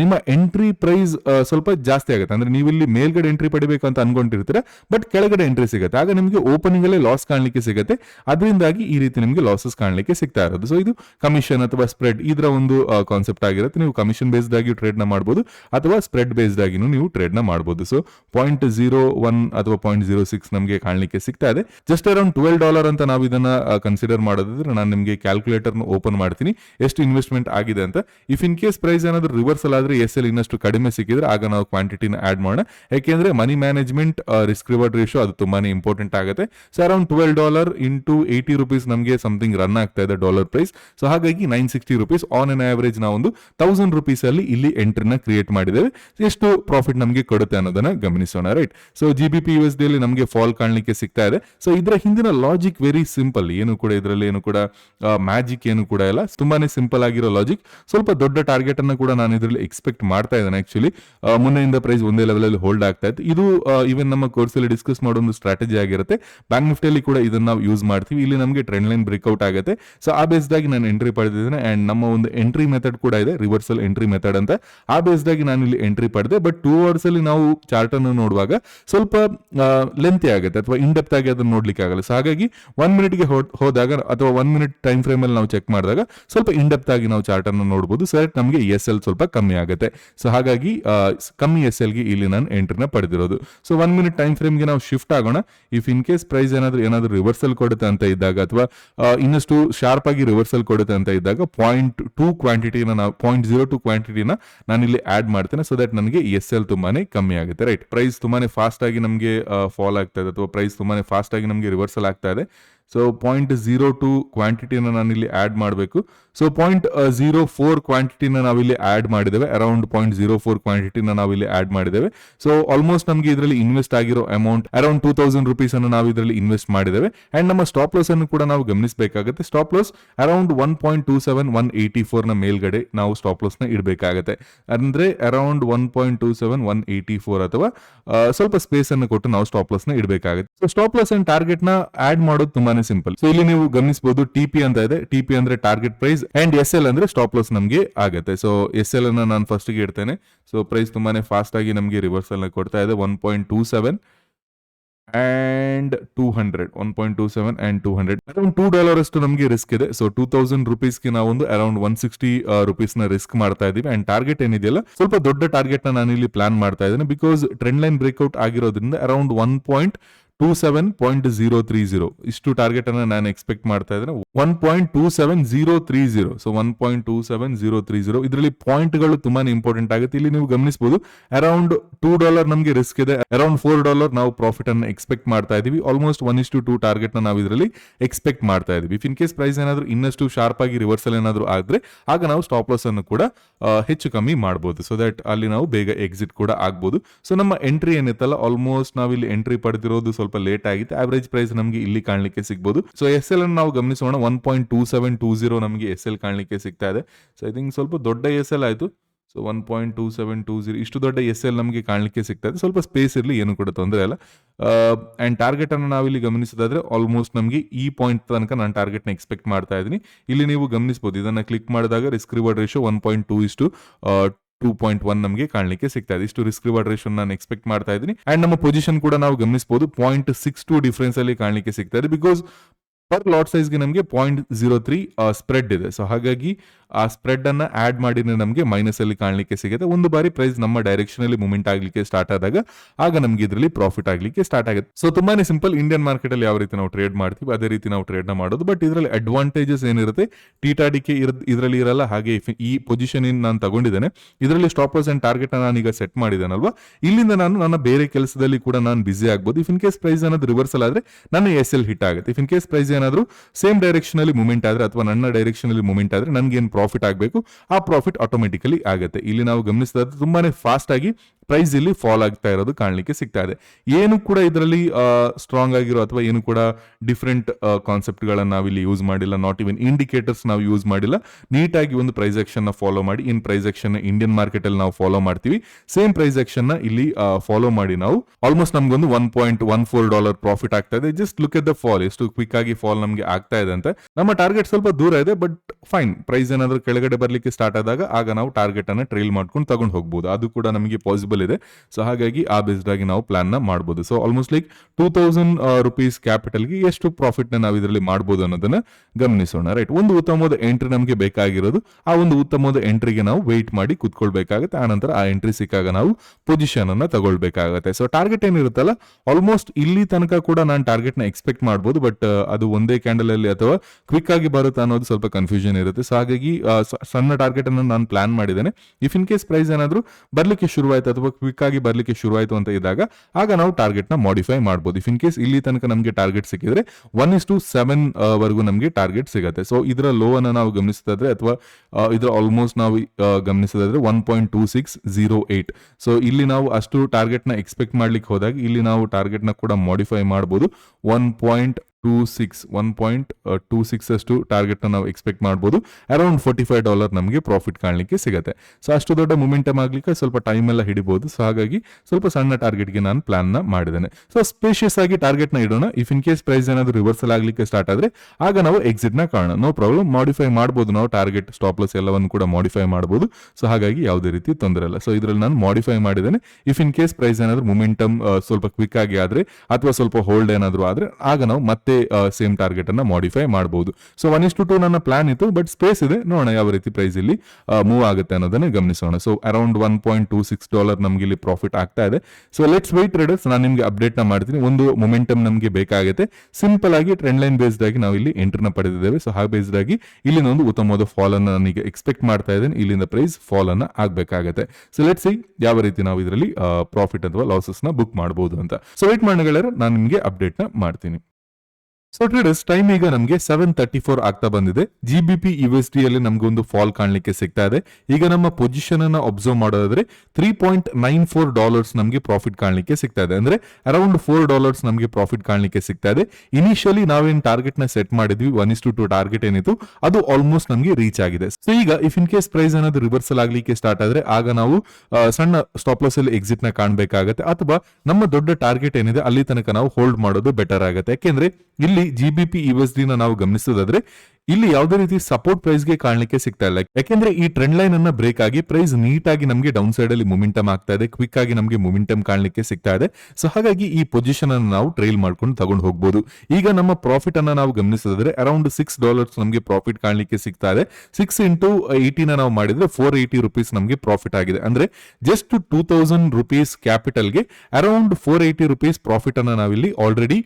ನಿಮ್ಮ ಎಂಟ್ರಿ ಪ್ರೈಸ್ ಸ್ವಲ್ಪ ಜಾಸ್ತಿ ಆಗುತ್ತೆ. ಅಂದ್ರೆ ನೀವು ಇಲ್ಲಿ ಮೇಲ್ಗಡೆ ಎಂಟ್ರಿ ಪಡಿಬೇಕು ಅಂತ ಅನ್ಕೊಂಡಿರ್ತೀರ ಬಟ್ ಕೆಳಗಡೆ ಎಂಟ್ರಿ ಸಿಗುತ್ತೆ. ಆಗ ನಿಮಗೆ ಓಪನಿಂಗ್ ಅಲ್ಲೇ ಲಾಸ್ ಕಾಣಲಿಕ್ಕೆ ಸಿಗುತ್ತೆ. ಅದರಿಂದಾಗಿ ಈ ರೀತಿ ನಿಮಗೆ ಲಾಸಸ್ ಕಾಣಲಿಕ್ಕೆ ಸಿಗ್ತಾ ಇರೋದು. ಸೊ ಇದು ಕಮಿಷನ್ ಅಥವಾ ಸ್ಪ್ರೆಡ್ ಇದರ ಒಂದು ಕಾನ್ಸೆಪ್ಟ್ ಆಗಿರುತ್ತೆ. ನೀವು ಕಮಿಷನ್ ಬೇಸ್ಡ್ ಆಗಿ ಟ್ರೇಡ್ನ ಮಾಡಬಹುದು ಅಥವಾ ಸ್ಪ್ರೆಡ್ ಬೇಸ್ಡ್ ಆಗಿನೂ ನೀವು ಟ್ರೇಡ್ನ ಮಾಡಬಹುದು ಸೊ ಪಾಯಿಂಟ್ ಜೀರೋ ಒನ್ ಅಥವಾ ಪಾಯಿಂಟ್ ಜೀರೋ ಸಿಕ್ಸ್ ನಮಗೆ ಕಾಣಲಿಕ್ಕೆ ಸಿಗ್ತಾ ಇದೆ. ಜಸ್ಟ್ ಅರೌಂಡ್ ಟ್ವೆಲ್ ಡಾಲರ್ ಅಂತ ನಾವು ಇದನ್ನ ಕನ್ಸಿಡರ್ ಮಾಡೋದಿದ್ರೆ, ನಾನು ನಿಮಗೆ ಕ್ಯಾಲ್ಕುಲೇಟರ್ ಓಪನ್ ಮಾಡ್ತೀನಿ. ಎಷ್ಟು ಇನ್ವೆಸ್ಟ್ಮೆಂಟ್ ಆಗಿದೆ ಅಂತ. ಇಫ್ ಇನ್ ಕೇಸ್ ಪ್ರೈಸ್ ಏನಾದರೂ ರಿವರ್ಸಲ್ ಆದ್ರೆ ಎಸ್ ಎಲ್ ಇನ್ನಷ್ಟು ಕಡಿಮೆ ಸಿಕ್ಕಿದ್ರೆ ಆಗ ನಾವು ಕ್ವಾಂಟಿಟಿನ ಆಡ್ ಮಾಡೋಣ. ಯಾಕೆಂದ್ರೆ money management risk reward ratio ಅದು ತುಂಬಾನೇ ಇಂಪಾರ್ಟೆಂಟ್ ಆಗುತ್ತೆ. So around twelve dollar into eighty rupees ನಮಗೆ ಸಮಥಿಂಗ್ ರನ್ ಆಗ್ತಾ ಇದೆ ಡಾಲರ್ ಪ್ರೈಸ್ ಸೊ ಹಾಗಾಗಿ nine sixty rupees on an average ನಾವು ಒಂದು ತೌಸಂಡ್ ರುಪೀಸ್ ಅಲ್ಲಿ ಇಲ್ಲಿ ಎಂಟ್ರಿನ ಕ್ರಿಯೇಟ್ ಮಾಡಿದ್ದೇವೆ. ಎಷ್ಟು ಪ್ರಾಫಿಟ್ ನಮಗೆ ಕೊಡುತ್ತೆ ಅನ್ನೋದನ್ನ ಗಮನಿಸೋಣ right so G B P U S D ಅಲ್ಲಿ ನಮಗೆ ಫಾಲ್ ಕಾಣಲಿಕ್ಕೆ ಸಿಗ್ತಾ ಇದೆ. ಸೊ ಇದರ ಹಿಂದಿನ ಲಾಜಿಕ್ ವೆರಿ ಸಿಂಪಲ್ ಏನು ಕೂಡ ಇದರಲ್ಲಿ ಏನು ಕೂಡ ಮ್ಯಾಜಿಕ್ ಏನು ಕೂಡ ಇಲ್ಲ. ತುಂಬಾನೇ ಸಿಂಪಲ್ ಆಗಿರೋ ಲಾಜಿಕ್ ಸ್ವಲ್ಪ ದೊಡ್ಡ ಟಾರ್ಗೆಟ್ ಅನ್ನು ಕೂಡ ನಾನು ಇದರಲ್ಲಿ ಎಕ್ಸ್ಪೆಕ್ಟ್ ಮಾಡ್ತಾ ಇದ್ದಾನೆ ಆಕ್ಚುಲಿ ಮುನ್ನೆಯಿಂದ ಪ್ರೈಸ್ ಒಂದೇ ಲೆವೆಲ್ ಅಲ್ಲಿ ಹೋಲ್ಡ್ ಆಗ್ತಾ ಇತ್ತು. ಇದು ಈವನ್ ನಮ್ಮ ಕೋರ್ಸ್ ಅಲ್ಲಿ ಡಿಸ್ಕಸ್ ಮಾಡೋ ಒಂದು ಸ್ಟ್ರಾಟಜಿ ಆಗಿರುತ್ತೆ ಬ್ಯಾಂಕ್ ನಿಫ್ಟಿಯಲ್ಲಿ ಕೂಡ ಇದನ್ನ ನಾವು ಯೂಸ್ ಮಾಡ್ತೀವಿ. ಇಲ್ಲಿ ನಮಗೆ ಟ್ರೆಂಡ್ ಲೈನ್ ಬ್ರೇಕ್ಔಟ್ ಆಗುತ್ತೆ. ಸೊ ಆ ಬೇಸ್ ಆಗಿ ನಾನು ಎಂಟ್ರಿ ಪಡೆದಿದ್ದೇನೆ ಅಂಡ್ ನಮ್ಮ ಒಂದು ಎಂಟ್ರಿ ಮೆಥಡ್ ಕೂಡ ಇದೆ ರಿವರ್ಸಲ್ ಎಂಟ್ರಿ ಮೆಥಡ್ ಅಂತ. ಆ ಬೇಸ್ ಆಗಿ ನಾನು ಇಲ್ಲಿ ಎಂಟ್ರಿ ಪಡೆದೆ. ಬಟ್ ಟೂ ಅವರ್ಸ್ ಅಲ್ಲಿ ನಾವು ಚಾರ್ಟ್ ಅನ್ನು ನೋಡುವಾಗ ಸ್ವಲ್ಪ ಲೆಂತಿ ಆಗುತ್ತೆ ಅಥವಾ ಇನ್ ಡೆಪ್ತ್ ಆಗಿ ಅದನ್ನು ನೋಡ್ಲಿಕ್ಕೆ ಆಗಲ್ಲ. ಸೊ ಹಾಗಾಗಿ ಒನ್ ಮಿನಿಟ್ಗೆ ಹೋದಾಗ ಅಥವಾ ಒನ್ ಮಿನಿಟ್ ಟೈಮ್ ಫ್ರೇಮ್ ಅಲ್ಲಿ ನಾವು ಚೆಕ್ ಮಾಡಿದಾಗ ಸ್ವಲ್ಪ ಇನ್ ಡೆಪ್ತ್ ಆಗಿ ನಾವು ಚಾರ್ಟ್ ಅನ್ನು ನೋಡಬಹುದು ಸೊ ನಮಗೆ ಎಸ್ ಎಲ್ ಸ್ವಲ್ಪ ಕಮ್ಮಿ ಆಗುತ್ತೆ. ಸೊ ಹಾಗಾಗಿ ಕಮ್ಮಿ ಎಸ್ ಎಲ್ಗೆ ಇಲ್ಲಿ ನಾನು ಎಂಟ್ರಿನ ಪಡೆದಿರೋದು. ಸೊ ಒನ್ ಮಿನಿಟ್ ಟೈಮ್ ಫ್ರೇಮ್ಗೆ ನಾವು ಶಿಫ್ಟ್ ಆಗೋಣ. ಇಫ್ ಇನ್ ಕೇಸ್ ಪ್ರೈಸ್ ಏನಾದರೂ ಏನಾದರೂ ರಿವರ್ಸಲ್ ಕೊಡುತ್ತೆ ಅಂತ ಇದ್ದಾಗ, ಅಥವಾ ಇನ್ನಷ್ಟು ಶಾರ್ಪ್ ಆಗಿ ರಿವರ್ಸಲ್ ಕೊಡುತ್ತೆ ಅಂತ ಇದ್ದಾಗ ಪಾಯಿಂಟ್ ಟೂ ಕ್ವಾಂಟಿಟಿನ ನಾವು ಪಾಯಿಂಟ್ ಜೀರೋ ಟು ಕ್ವಾಂಟಿಟಿನ ನಾನು ಇಲ್ಲಿ ಆಡ್ ಮಾಡ್ತೇನೆ. ಸೊ ದಟ್ ನನಗೆ ಎಸ್ ಎಲ್ ತುಂಬಾನೇ ಕಮ್ಮಿ ಆಗುತ್ತೆ. ರೈಟ್ ಪ್ರೈಸ್ ತುಂಬಾನೇ ಫಾಸ್ಟ್ ಆಗಿ ನಮಗೆ ಫಾಲ್ ಆಗ್ತಾ ಇದೆ, ಅಥವಾ ಪ್ರೈಸ್ ತುಂಬಾನೇ ಫಾಸ್ಟ್ ಆಗಿ ನಮಗೆ ರಿವರ್ಸಲ್ ಆಗ್ತಾ ಇದೆ. ಸೊ ಪಾಯಿಂಟ್ ಝೀರೋ ಟು ಕ್ವಾಂಟಿಟಿನ ನಾನು ಇಲ್ಲಿ ಆಡ್ ಮಾಡಬೇಕು. ಸೊ ಪಾಯಿಂಟ್ ಝೀರೋ ಫೋರ್ ಕ್ವಾಂಟಿಟಿನ ನಾವಿಲ್ಲಿ ಆಡ್ ಮಾಡಿದ್ದೇವೆ. ಅರೌಂಡ್ ಪಾಯಿಂಟ್ ಝೀರೋ ಫೋರ್ ಕ್ವಾಂಟಿಟಿನ ನಾವಿಲ್ಲಿ ಆಡ್ ಮಾಡಿದ್ದೇವೆ. ಸೊ ಆಲ್ಮೋಸ್ಟ್ ನಮಗೆ ಇದರಲ್ಲಿ ಇನ್ವೆಸ್ಟ್ ಆಗಿರೋ amount around two thousand rupees ಅನ್ನು ನಾವು ಇದರಲ್ಲಿ ಇನ್ವೆಸ್ಟ್ ಮಾಡಿದ್ದೇವೆ. ಅಂಡ್ ನಮ್ಮ ಸ್ಟಾಪ್ ಲಾಸ್ ಅನ್ನು ಕೂಡ ನಾವು ಗಮನಿಸಬೇಕಾಗುತ್ತೆ. Stop loss around one point two seven one eighty ಫೋರ್ನ ಮೇಲ್ಗಡೆ ನಾವು ಸ್ಟಾಪ್ ಲಾಸ್ನ ಇಡಬೇಕಾಗುತ್ತೆ. ಅಂದ್ರೆ around one point two seven one eighty four ಅಥವಾ ಸ್ವಲ್ಪ ಸ್ಪೇಸ್ ಅನ್ನು ಕೊಟ್ಟು ನಾವು ಸ್ಟಾಪ್ ಲಾಸ್ನ ಇಡಬೇಕಾಗುತ್ತೆ. ಸೊ ಸ್ಟಾಪ್ ಲಾಸ್ ಅಂಡ್ ಟಾರ್ಗೆಟ್ನ ಆಡ್ ಮಾಡೋದು ತುಂಬಾನೇ ಸಿಂಪಲ್ ಸೊ ಇಲ್ಲಿ ನೀವು ಗಮನಿಸಬಹುದು ಟಿಪಿ ಅಂತ ಇದೆ. ಟಿಪಿ ಅಂದ್ರೆ target price and S L ಅಂದ್ರೆ ಸ್ಟಾಪ್ ಲಾಸ್ ನಮಗೆ ಆಗುತ್ತೆ. ಸೊ ಎಸ್ ಎಲ್ ಅನ್ನ ನಾನು ಫಸ್ಟ್ಗೆ ಇಡ್ತೇನೆ. ಸೊ ಪ್ರೈಸ್ ತುಂಬಾನೇ ಫಾಸ್ಟ್ ಆಗಿ ನಮಗೆ ರಿವರ್ಸಲ್ನ ಕೊಡ್ತಾ ಇದೆ. One point two seven and two hundred one point two seven and two hundred around two dollar ಅಷ್ಟು ನಮಗೆ ರಿಸ್ಕ್ ಇದೆ. ಸೊ ಟೂ ತೌಸಂಡ್ ರುಪೀಸ್ಗೆ ಒಂದು ಅರೌಂಡ್ ಒನ್ ಸಿಕ್ಸ್ಟಿ ರುಪೀಸ್ನ ರಿಸ್ಕ್ ಮಾಡ್ತಾ ಇದೀವಿ. ಅಂಡ್ ಟಾರ್ಗೆಟ್ ಏನಿದೆಯಲ್ಲ, ಸ್ವಲ್ಪ ದೊಡ್ಡ ಟಾರ್ಗೆಟ್ ನಾನು ಇಲ್ಲಿ ಪ್ಲಾನ್ ಮಾಡ್ತಾ ಇದ್ದೇನೆ. ಬಿಕಾಸ್ ಟ್ರೆಂಡ್ ಲೈನ್ ಬ್ರೇಕ್ಔಟ್ ಆಗಿರೋದ್ರಿಂದ around one point two seven point zero three zero ಇಷ್ಟು ಟಾರ್ಗೆಟ್ ಅನ್ನ ನಾನು ಎಕ್ಸ್ಪೆಕ್ಟ್ ಮಾಡ್ತಾ ಇದ್ದೇನೆ one point two seven zero three zero so one point two seven zero three zero ಇದರಲ್ಲಿ ಪಾಯಿಂಟ್ಗಳು ತುಂಬಾನೇ ಇಂಪಾರ್ಟೆಂಟ್ ಆಗುತ್ತೆ. ಇಲ್ಲಿ ನೀವು ಗಮನಿಸಬಹುದು ಅರೌಂಡ್ ಟೂ ಡಾಲರ್ ನಮಗೆ ರಿಸ್ಕ್ ಇದೆ. ಅರೌಂಡ್ ಫೋರ್ ಡಾಲರ್ ನಾವು ಪ್ರಾಫಿಟ್ ಅನ್ನು ಎಕ್ಸ್ಪೆಕ್ಟ್ ಮಾಡ್ತಾ ಇದೀವಿ. ಆಲ್ಮೋಸ್ಟ್ ಒನ್ ಇಸ್ ಟು ಟಾರ್ಗೆಟ್ನ ನಾವು ಇದರಲ್ಲಿ ಎಕ್ಸ್ಪೆಕ್ಟ್ ಮಾಡ್ತಾ ಇದೀವಿ. ಇಫ್ ಇನ್ ಕೇಸ್ ಪ್ರೈಸ್ ಏನಾದರೂ ಇನ್ನಷ್ಟು ಶಾರ್ಪ್ ಆಗಿ ರಿವರ್ಸಲ್ ಏನಾದರೂ ಆದ್ರೆ, ಆಗ ನಾವು ಸ್ಟಾಪ್ ಲಾಸ್ ಅನ್ನು ಕೂಡ ಹೆಚ್ಚು ಕಮ್ಮಿ ಮಾಡಬಹುದು ಸೊ ದಟ್ ಅಲ್ಲಿ ನಾವು ಬೇಗ ಎಕ್ಸಿಟ್ ಕೂಡ ಆಗ್ಬೋದು. ಸೊ ನಮ್ಮ ಎಂಟ್ರಿ ಏನಿತ್ತಲ್ಲ ಆಲ್ಮೋಸ್ಟ್ ನಾವು ಇಲ್ಲಿ ಎಂಟ್ರಿ ಪಡೆದಿರೋದು ಸ್ವಲ್ಪ ಲೇಟ್ ಆಗಿದೆ. ಆವರೇಜ್ ಪ್ರೈಸ್ ನಮಗೆ ಇಲ್ಲಿ ಕಾಣಲಿಕ್ಕೆ ಸಿಗ್ಬೋದು. ಸೊ ಎಸ್ ಎಲ್ ಅನ್ನು ನಾವು ಗಮನಿಸೋಣ. One point two seven two zero ನಮಗೆ ಎಸ್ ಎಲ್ ಕಾಣಲಿಕ್ಕೆ ಸಿಗ್ತಾ ಇದೆ. ಸೊ ಐ ಥಿಂಕ್ ಸ್ವಲ್ಪ ದೊಡ್ಡ ಎಸ್ ಎಲ್ ಆಯಿತು. So one point two seven two zero ಇಷ್ಟು ದೊಡ್ಡ ಎಸ್ ಎಲ್ ನಮಗೆ ಕಾಣಲಿಕ್ಕೆ ಸಿಗ್ತಾ ಇದೆ. ಸ್ವಲ್ಪ ಸ್ಪೇಸ್ ಇರಲಿ, ಏನು ಕೂಡ ತೊಂದರೆ ಇಲ್ಲ. ಆ್ಯಂಡ್ ಟಾರ್ಗೆಟ್ ಅನ್ನು ನಾವಿಲ್ಲಿ ಗಮನಿಸೋದಾದ್ರೆ ಆಲ್ಮೋಸ್ಟ್ ನಮಗೆ ಈ ಪಾಯಿಂಟ್ ತನಕ ನಾನು ಟಾರ್ಗೆಟ್ನ ಎಕ್ಸ್ಪೆಕ್ಟ್ ಮಾಡ್ತಾ ಇದ್ದೀನಿ. ಇಲ್ಲಿ ನೀವು ಗಮನಿಸ್ಬೋದು. ಇದನ್ನು ಕ್ಲಿಕ್ ಮಾಡಿದಾಗ risk reward ratio one point two ಇಷ್ಟು ಟೂ ಪಾಯಿಂಟ್ ಒನ್ ನಮಗೆ ಕಾಣಲಿಕ್ಕೆ ಸಿಗ್ತಾ ಇದೆ. ಇಷ್ಟು ರಿಸ್ಕ್ ರಿವಾರ್ಡ್ ರೇಷನ್ ನಾನು ಎಕ್ಸ್ಪೆಕ್ಟ್ ಮಾಡ್ತಾ ಇದ್ದೀನಿ. ಅಂಡ್ ನಮ್ಮ ಪೊಸಿಷನ್ ಕೂಡ ನಾವು ಗಮನಿಸಬಹುದು ಪಾಯಿಂಟ್ ಸಿಕ್ಸ್ ಟು ಡಿಫ್ರೆನ್ಸ್ ಅಲ್ಲಿ ಕಾಣಲಿಕ್ಕೆ ಸಿಗ್ತಾ ಇದೆ. ಬಿಕಾಸ್ ಪರ್ ಲಾಟ್ ಸೈಜ್ಗೆ ನಮಗೆ ಪಾಯಿಂಟ್ ಜೀರೋ ತ್ರೀ ಸ್ಪ್ರೆಡ್ ಇದೆ. ಸೊ ಹಾಗಾಗಿ ಆ ಸ್ಪ್ರೆಡ್ ಅನ್ನ ಆಡ್ ಮಾಡಿದ್ರೆ ನಮಗೆ ಮೈನಸ್ ಅಲ್ಲಿ ಕಾಣಲಿಕ್ಕೆ ಸಿಗುತ್ತೆ. ಒಂದು ಬಾರಿ ಪ್ರೈಸ್ ನಮ್ಮ ಡೈರೆಕ್ಷನ್ ಅಲ್ಲಿ ಮೂವ್ಮೆಂಟ್ ಆಗಲಿಕ್ಕೆ ಸ್ಟಾರ್ಟ್ ಆದಾಗ, ಆಗ ನಮಗೆ ಇದರಲ್ಲಿ ಪ್ರಾಫಿಟ್ ಆಗಲಿಕ್ಕೆ ಸ್ಟಾರ್ಟ್ ಆಗುತ್ತೆ. ಸೊ ತುಂಬಾನೇ ಸಿಂಪಲ್ ಇಂಡಿಯನ್ ಮಾರ್ಕೆಟ್ ಅಲ್ಲಿ ಯಾವ ರೀತಿ ನಾವು ಟ್ರೇಡ್ ಮಾಡ್ತೀವಿ ಅದೇ ರೀತಿ ನಾವು ಟ್ರೇಡ್ನ ಮಾಡೋದು. ಬಟ್ ಇದರಲ್ಲಿ ಅಡ್ವಾಂಟೇಜಸ್ ಏನಿರುತ್ತೆ? ಟಿಟಾಡಿಕೆ ಇದರಲ್ಲಿ ಇರಲ್ಲ, ಹಾಗೆ ಈ ಪೊಸಿಷನ್ ನಾನು ತಗೊಂಡಿದ್ದೇನೆ, ಇದರಲ್ಲಿ ಸ್ಟಾಪ್ ಲಾಸ್ ಅಂಡ್ ಟಾರ್ಗೆಟ್ ನಾನು ಈಗ ಸೆಟ್ ಮಾಡಿದ್ದೇನಲ್ವಾ? ಇಲ್ಲಿಂದ ನಾನು ನನ್ನ ಬೇರೆ ಕೆಲಸದಲ್ಲಿ ಕೂಡ ನಾನು ಬಿಸಿ ಆಗ್ಬೋದು. ಇಫ್ ಇನ್ ಕೇಸ್ ಪ್ರೈಸ್ ಅನ್ನೋದು ರಿವರ್ಸಲ್ ಆದ್ರೆ ನನ್ನ ಎಸ್ ಎಲ್ ಹಿಟ್ ಆಗುತ್ತೆ. ಇಫ್ ಇನ್ ಕೇಸ್ ಪ್ರೈಸ್ ಏನಾದರೂ ಸೇಮ್ ಡೈರೆಕ್ಷನ್ ಅಲ್ಲಿ ಮೂವ್ಮೆಂಟ್ ಆದ್ರೆ, ಅಥವಾ ನನ್ನ ಡೈರೆಕ್ಷನ್ ಅಲ್ಲಿ ಮೂವ್ಮೆಂಟ್ ಆದ್ರೆ ನನಗೆ ಪ್ರಾಫಿಟ್ ಆಗಬೇಕು ಆ ಪ್ರಾಫಿಟ್ ಆಟೋಮೆಟಿಕಲಿ ಆಗುತ್ತೆ. ಇಲ್ಲಿ ನಾವು ಗಮನಿಸಿದ ತುಂಬಾನೇ ಫಾಸ್ಟ್ ಆಗಿ ಪ್ರೈಸ್ ಇಲ್ಲಿ ಫಾಲ್ ಆಗ್ತಾ ಇರೋದು ಕಾಣಲಿಕ್ಕೆ ಸಿಗ್ತಾ ಇದೆ. ಏನು ಕೂಡ ಇದರಲ್ಲಿ ಸ್ಟ್ರಾಂಗ್ ಆಗಿರೋ ಅಥವಾ ಏನು ಕೂಡ ಡಿಫ್ರೆಂಟ್ ನಾವು ನಾವಿಲ್ಲಿ ಯೂಸ್ ಮಾಡಿಲ್ಲ ನಾಟ್ ಇವನ್ ಇಂಡಿಕೇಟರ್ಸ್ ನಾವು ಯೂಸ್ ಮಾಡಿಲ್ಲ. ನೀಟಾಗಿ ಒಂದು ಪ್ರೈಸ್ ಆಕ್ಷನ್ನ ಫಾಲೋ ಮಾಡಿ in price action Indian market ಅಲ್ಲಿ ನಾವು ಫಾಲೋ ಮಾಡ್ತೀವಿ. ಸೇಮ್ ಪ್ರೈಸ್ ಆಕ್ಷನ್ನ ಇಲ್ಲಿ ಫಾಲೋ ಮಾಡಿ ನಾವು. ಆಲ್ಮೋಸ್ಟ್ ನಮ್ಗೊಂದು one point one four dollar profit ಆಗ್ತಾ ಇದೆ. Just look at the fall ಎಷ್ಟು ಕ್ವಿಕ್ ಆಗಿ ಫಾಲ್ ನಮಗೆ ಆಗ್ತಾ ಇದೆ ಅಂತ. ನಮ್ಮ ಟಾರ್ಗೆಟ್ ಸ್ವಲ್ಪ ದೂರ ಇದೆ ಬಟ್ ಫೈನ್ ಪ್ರೈಸ್ ಏನಾದರೂ ಕೆಳಗಡೆ ಬರ್ಲಿಕ್ಕೆ ಸ್ಟಾರ್ಟ್ ಆದಾಗ, ಆಗ ನಾವು ಟಾರ್ಗೆಟ್ ಅನ್ನ ಟ್ರೈಲ್ ಮಾಡ್ಕೊಂಡು ತಗೊಂಡು ಹೋಗ್ಬೋದು. ಅದು ಕೂಡ ನಮಗೆ ಪಾಸಿಬಲ್ ಇದೆ. ಸೊ ಹಾಗಾಗಿ ಆ ಬೇಸ್ಡ್ ಆಗಿ ನಾವು ಪ್ಲಾನ್ನ ಮಾಡ್ಬೋದು. So almost like two thousand rupees ಕ್ಯಾಪಿಟಲ್ಗೆ ಎಷ್ಟು ಪ್ರಾಫಿಟ್ನ ನಾವು ಇದರಲ್ಲಿ ಮಾಡ್ಬೋದು ಅನ್ನೋದನ್ನ ಗಮನಿಸೋಣ ರೈಟ್ ಒಂದು ಉತ್ತಮವಾದ ಎಂಟ್ರಿ ನಮಗೆ ಬೇಕಾಗಿರೋದು ಆ ಒಂದು ಉತ್ತಮವಾದ ಎಂಟ್ರಿಗೆ ನಾವು ವೆಯ್ಟ್ ಮಾಡಿ ಕುತ್ಕೊಳ್ಬೇಕಾಗುತ್ತೆ. ಆನಂತರ ಆ ಎಂಟ್ರಿ ಸಿಕ್ಕಾಗ ನಾವು ಪೊಸಿಷನ್ ಅನ್ನ ತಗೊಳ್ಬೇಕಾಗುತ್ತೆ. ಸೊ ಟಾರ್ಗೆಟ್ ಏನಿರುತ್ತಲ್ಲ ಆಲ್ಮೋಸ್ಟ್ ಇಲ್ಲಿ ತನಕ ಕೂಡ ನಾನು ಟಾರ್ಗೆಟ್ನ ಎಕ್ಸ್ಪೆಕ್ಟ್ ಮಾಡಬಹುದು ಬಟ್ ಅದು ಒಂದೇ ಕ್ಯಾಂಡಲ್ ಅಲ್ಲಿ ಅಥವಾ ಕ್ವಿಕ್ ಆಗಿ ಬರುತ್ತೆ ಅನ್ನೋದು ಸ್ವಲ್ಪ ಕನ್ಫ್ಯೂಷನ್ ಇರುತ್ತೆ. ಸೊ ಹಾಗಾಗಿ ಆ, ಸಣ್ಣ ಟಾರ್ಗೆಟ್ ಅನ್ನು ನಾನು ಪ್ಲಾನ್ ಮಾಡಿದ್ದೇನೆ. ಇಫ್ ಇನ್ ಕೇಸ್ ಪ್ರೈಸ್ ಏನಾದರೂ ಬರ್ಲಿಕ್ಕೆ ಶುರುವಾಯ್ತು ಅಥವಾ ಕ್ವಿಕ್ ಆಗಿ ಬರಲಿಕ್ಕೆ ಶುರುವಾಯಿತು ಅಂತ ಇದ್ದಾಗ, ಆಗ ನಾವು ಟಾರ್ಗೆಟ್ನ ಮಾಡಿಫೈ ಮಾಡಬಹುದು ಇಫ್ ಇನ್ ಕೇಸ್ ಇಲ್ಲಿ ತನಕ ನಮಗೆ ಟಾರ್ಗೆಟ್ ಸಿಕ್ಕಿದ್ರೆ ಒನ್ ಇಸ್ ಟು ಸೆವೆನ್ ವರೆಗೂ ನಮಗೆ ಟಾರ್ಗೆಟ್ ಸಿಗುತ್ತೆ. ಸೊ ಇದರ ಲೋ ಅನ್ನ ನಾವು ಗಮನಿಸಿದ್ರೆ ಅಥವಾ ಇದರ ಆಲ್ಮೋಸ್ಟ್ ನಾವು ಗಮನಿಸೋದಾದ್ರೆ one point two six zero eight so ಇಲ್ಲಿ ನಾವು ಅಷ್ಟು ಟಾರ್ಗೆಟ್ನ ಎಕ್ಸ್ಪೆಕ್ಟ್ ಮಾಡ್ಲಿಕ್ಕೆ ಹೋದಾಗ, ಇಲ್ಲಿ ನಾವು ಟಾರ್ಗೆಟ್ನ ಕೂಡ ಮಾಡಿಫೈ ಮಾಡಬಹುದು one point two six one point two six ಅಷ್ಟು ಟಾರ್ಗೆಟ್ ನಾವು ಎಕ್ಸ್ಪೆಕ್ಟ್ ಮಾಡ್ಬೋದು. ಅರೌಂಡ್ ಫೋರ್ಟಿ ಫೈವ್ ಡಾಲರ್ ನಮಗೆ ಪ್ರಾಫಿಟ್ ಕಾಣಲಿಕ್ಕೆ ಸಿಗುತ್ತೆ. ಸೊ ಅಷ್ಟು ದೊಡ್ಡ ಮೊಮೆಂಟಮ್ ಆಗ್ಲಿಕ್ಕೆ ಸ್ವಲ್ಪ ಟೈಮ್ ಎಲ್ಲ ಹಿಡಿಬಹುದು ಸೊ ಹಾಗಾಗಿ ಸ್ವಲ್ಪ ಸಣ್ಣ ಟಾರ್ಗೆಟ್ಗೆ ನಾನು ಪ್ಲಾನ್ನ ಮಾಡಿದ್ದೇನೆ. ಸೊ ಸ್ಪೇಷಿಯಸ್ ಆಗಿ ಟಾರ್ಗೆಟ್ನ ಇಡೋಣ. ಇಫ್ ಇನ್ ಕೇಸ್ ಪ್ರೈಸ್ ಏನಾದರೂ ರಿವರ್ಸಲ್ ಆಗ್ಲಿಕ್ಕೆ ಸ್ಟಾರ್ಟ್ ಆದ್ರೆ ಆಗ ನಾವು ಎಕ್ಸಿಟ್ನ ಕಾಣೋಣ. ನೋ ಪ್ರಾಬ್ಲಮ್ ಮಾಡಿಫೈ ಮಾಡಬಹುದು ನಾವು. ಟಾರ್ಗೆಟ್ ಸ್ಟಾಪ್ ಲಾಸ್ ಎಲ್ಲವನ್ನು ಕೂಡ ಮಾಡಿಫೈ ಮಾಡಬಹುದು ಸೊ ಹಾಗಾಗಿ ಯಾವುದೇ ರೀತಿ ತೊಂದರೆ ಇಲ್ಲ. ಸೊ ಇದರಲ್ಲಿ ನಾನು ಮಾಡಿಫೈ ಮಾಡಿದ್ದೇನೆ. ಇಫ್ ಇನ್ ಕೇಸ್ ಪ್ರೈಸ್ ಏನಾದರೂ ಮೊಮೆಂಟಮ್ ಸ್ವಲ್ಪ ಕ್ವಿಕ್ ಆಗಿ ಆದ್ರೆ ಅಥವಾ ಸ್ವಲ್ಪ ಹೋಲ್ಡ್ ಏನಾದರೂ ಆದ್ರೆ ಆಗ ನಾವು ಮತ್ತೆ ಸೇಮ್ ಟಾರ್ಗೆಟ್ ಅನ್ನ ಮಾಡಿಫೈ ಮಾಡಬಹುದು ಸೊ ಒನ್ ಇಸ್ ಟು ನನ್ನ ಪ್ಲಾನ್ ಇತ್ತು ಬಟ್ ಸ್ಪೇಸ್ ಇದೆ. ನೋಡೋಣ ಯಾವ ರೀತಿ ಪ್ರೈಸ್ ಇಲ್ಲಿ ಮೂವ್ ಆಗುತ್ತೆ ಅನ್ನೋದನ್ನ ಗಮನಿಸೋಣ. So around one point two six dollar ನಮಗೆ ಇಲ್ಲಿ ಪ್ರಾಫಿಟ್ ಆಗ್ತಾ ಇದೆ. ಸೊ ಲೆಟ್ಸ್ ವೈಟ್ ಟ್ರೇಡರ್ಸ್ ನಾನು ನಿಮಗೆ ಅಪ್ಡೇಟ್ನ ಮಾಡ್ತೀನಿ. ಒಂದು ಮೊಮೆಂಟಮ್ ನಮಗೆ ಬೇಕಾಗುತ್ತೆ ಸಿಂಪಲ್ ಆಗಿ ಟ್ರೆಂಡ್ ಲೈನ್ ಬೇಸ್ಡ್ ಆಗಿ ನಾವು ಇಲ್ಲಿ ಎಂಟ್ರನ್ನ ಪಡೆದಿದ್ದೇವೆ. ಸೊ ಹಾಗೆ ಬೇಸ್ಡ್ ಆಗಿ ಇಲ್ಲಿಂದ ಒಂದು ಉತ್ತಮವಾದ ಫಾಲ್ ಅನ್ನು ನಾನೀಗ ಎಕ್ಸ್ಪೆಕ್ಟ್ ಮಾಡ್ತಾ ಇದ್ದೇನೆ. ಇಲ್ಲಿಂದ ಪ್ರೈಸ್ ಫಾಲ್ ಅನ್ನ ಆಗಬೇಕಾಗುತ್ತೆ. ಸೊ ಲೆಟ್ಸ್ ಸಿ ಯಾವ ರೀತಿ ನಾವು ಇದರಲ್ಲಿ ಪ್ರಾಫಿಟ್ ಅಥವಾ ಲಾಸಸ್ನ ಬುಕ್ ಮಾಡಬಹುದು ಅಂತ. ಸೊ ವೇಟ್ ಮಾಡಿ ನಾನು ನಿಮಗೆ ಅಪ್ಡೇಟ್ನ ಮಾಡ್ತೀನಿ. ಸೊ ಟ್ರೇಡರ್ಸ್ ಟೈಮ್ ಈಗ ನಮಗೆ ಸೆವೆನ್ ತರ್ಟಿ ಫೋರ್ ಆಗ್ತಾ ಬಂದಿದೆ. G B P U S D ಅಲ್ಲಿ ನಮ್ಗೆ ಒಂದು ಫಾಲ್ ಕಾಣಲಿಕ್ಕೆ ಸಿಗ್ತಾ ಇದೆ. ಈಗ ನಮ್ಮ ಪೊಸಿಷನ್ ಅನ್ನ ಅಬ್ಸರ್ವ್ ಮಾಡೋದಾದ್ರೆ three point nine four dollars ನಮಗೆ ಪ್ರಾಫಿಟ್ ಕಾಣಲಿಕ್ಕೆ ಸಿಗ್ತಾ ಇದೆ. ಅಂದ್ರೆ ಅರೌಂಡ್ ಫೋರ್ ಡಾಲರ್ಸ್ ನಮಗೆ ಪ್ರಾಫಿಟ್ ಕಾಣಲಿಕ್ಕೆ ಸಿಗ್ತಾ ಇದೆ. ಇನಿಷಿಯಲಿ ನಾವೇನ್ ಟಾರ್ಗೆಟ್ನ ಸೆಟ್ ಮಾಡಿದ್ವಿ one is to two target ಏನಿತ್ತು, ಅದು ಆಲ್ಮೋಸ್ಟ್ ನಮಗೆ ರೀಚ್ ಆಗಿದೆ. ಸೊ ಈಗ ಇಫ್ ಇನ್ ಕೇಸ್ ಪ್ರೈಸ್ ಅನ್ನೋದು ರಿವರ್ಸಲ್ ಆಗ್ಲಿಕ್ಕೆ ಸ್ಟಾರ್ಟ್ ಆದ್ರೆ ಆಗ ನಾವು ಸಣ್ಣ ಸ್ಟಾಪ್ ಲಾಸ್ ಅಲ್ಲಿ ಎಕ್ಸಿಟ್ನ ಕಾಣಬೇಕಾಗುತ್ತೆ. ಅಥವಾ ನಮ್ಮ ದೊಡ್ಡ ಟಾರ್ಗೆಟ್ ಏನಿದೆ, ಅಲ್ಲಿ ತನಕ ನಾವು ಹೋಲ್ಡ್ ಮಾಡೋದು ಬೆಟರ್ ಆಗುತ್ತೆ. ಯಾಕೆಂದ್ರೆ ಇಲ್ಲಿ ಜಿ ಬಿ ಪಿ ಡಿ ನಾವು ಗಮನಿಸೋದಾದ್ರೆ ಇಲ್ಲಿ ಯಾವುದೇ ರೀತಿ ಸಪೋರ್ಟ್ ಪ್ರೈಸ್ಗೆ ಕಾಣಲಿಕ್ಕೆ ಸಿಗ್ತಾ ಇಲ್ಲ. ಯಾಕೆಂದ್ರೆ ಈ ಟ್ರೆಂಡ್ ಲೈನ್ ಅನ್ನ ಬ್ರೇಕ್ ಆಗಿ ಪ್ರೈಸ್ ನೀಟ್ ಆಗಿ ನಮಗೆ ಡೌನ್ ಸೈಡ್ ಅಲ್ಲಿ ಮೊಮೆಂಟಮ್ ಆಗ್ತಾ ಇದೆ ಕ್ವಿಕ್ ಆಗಿ ನಮಗೆ ಮೊಮೆಂಟಮ್ ಕಾಣಲಿಕ್ಕೆ ಸಿಗ್ತಾ ಇದೆ. ಸೊ ಹಾಗಾಗಿ ಈ ಪೊಸಿಷನ್ ಅನ್ನು ನಾವು ಟ್ರೈಲ್ ಮಾಡ್ಕೊಂಡು ತಗೊಂಡು ಹೋಗಬಹುದು ಈಗ ನಮ್ಮ ಪ್ರಾಫಿಟ್ ಅನ್ನ ನಾವು ಗಮನಿಸಿದ್ರೆ ಅರೌಂಡ್ ಸಿಕ್ಸ್ ಡಾಲರ್ಸ್ ನಮಗೆ ಪ್ರಾಫಿಟ್ ಕಾಣಲಿಕ್ಕೆ ಸಿಗ್ತಾ ಇದೆ. ಸಿಕ್ಸ್ ಇಂಟು ಏಯ್ಟಿನ ನಾವು ಮಾಡಿದ್ರೆ ಫೋರ್ ಏಯ್ಟಿ ರುಪೀಸ್ ನಮಗೆ ಪ್ರಾಫಿಟ್ ಆಗಿದೆ. ಅಂದ್ರೆ just two thousand rupees ಕ್ಯಾಪಿಟಲ್ಗೆ around four eighty rupees profit ಅನ್ನ ನಾವಿಲ್ಲಿ ಆಲ್ರೆಡಿ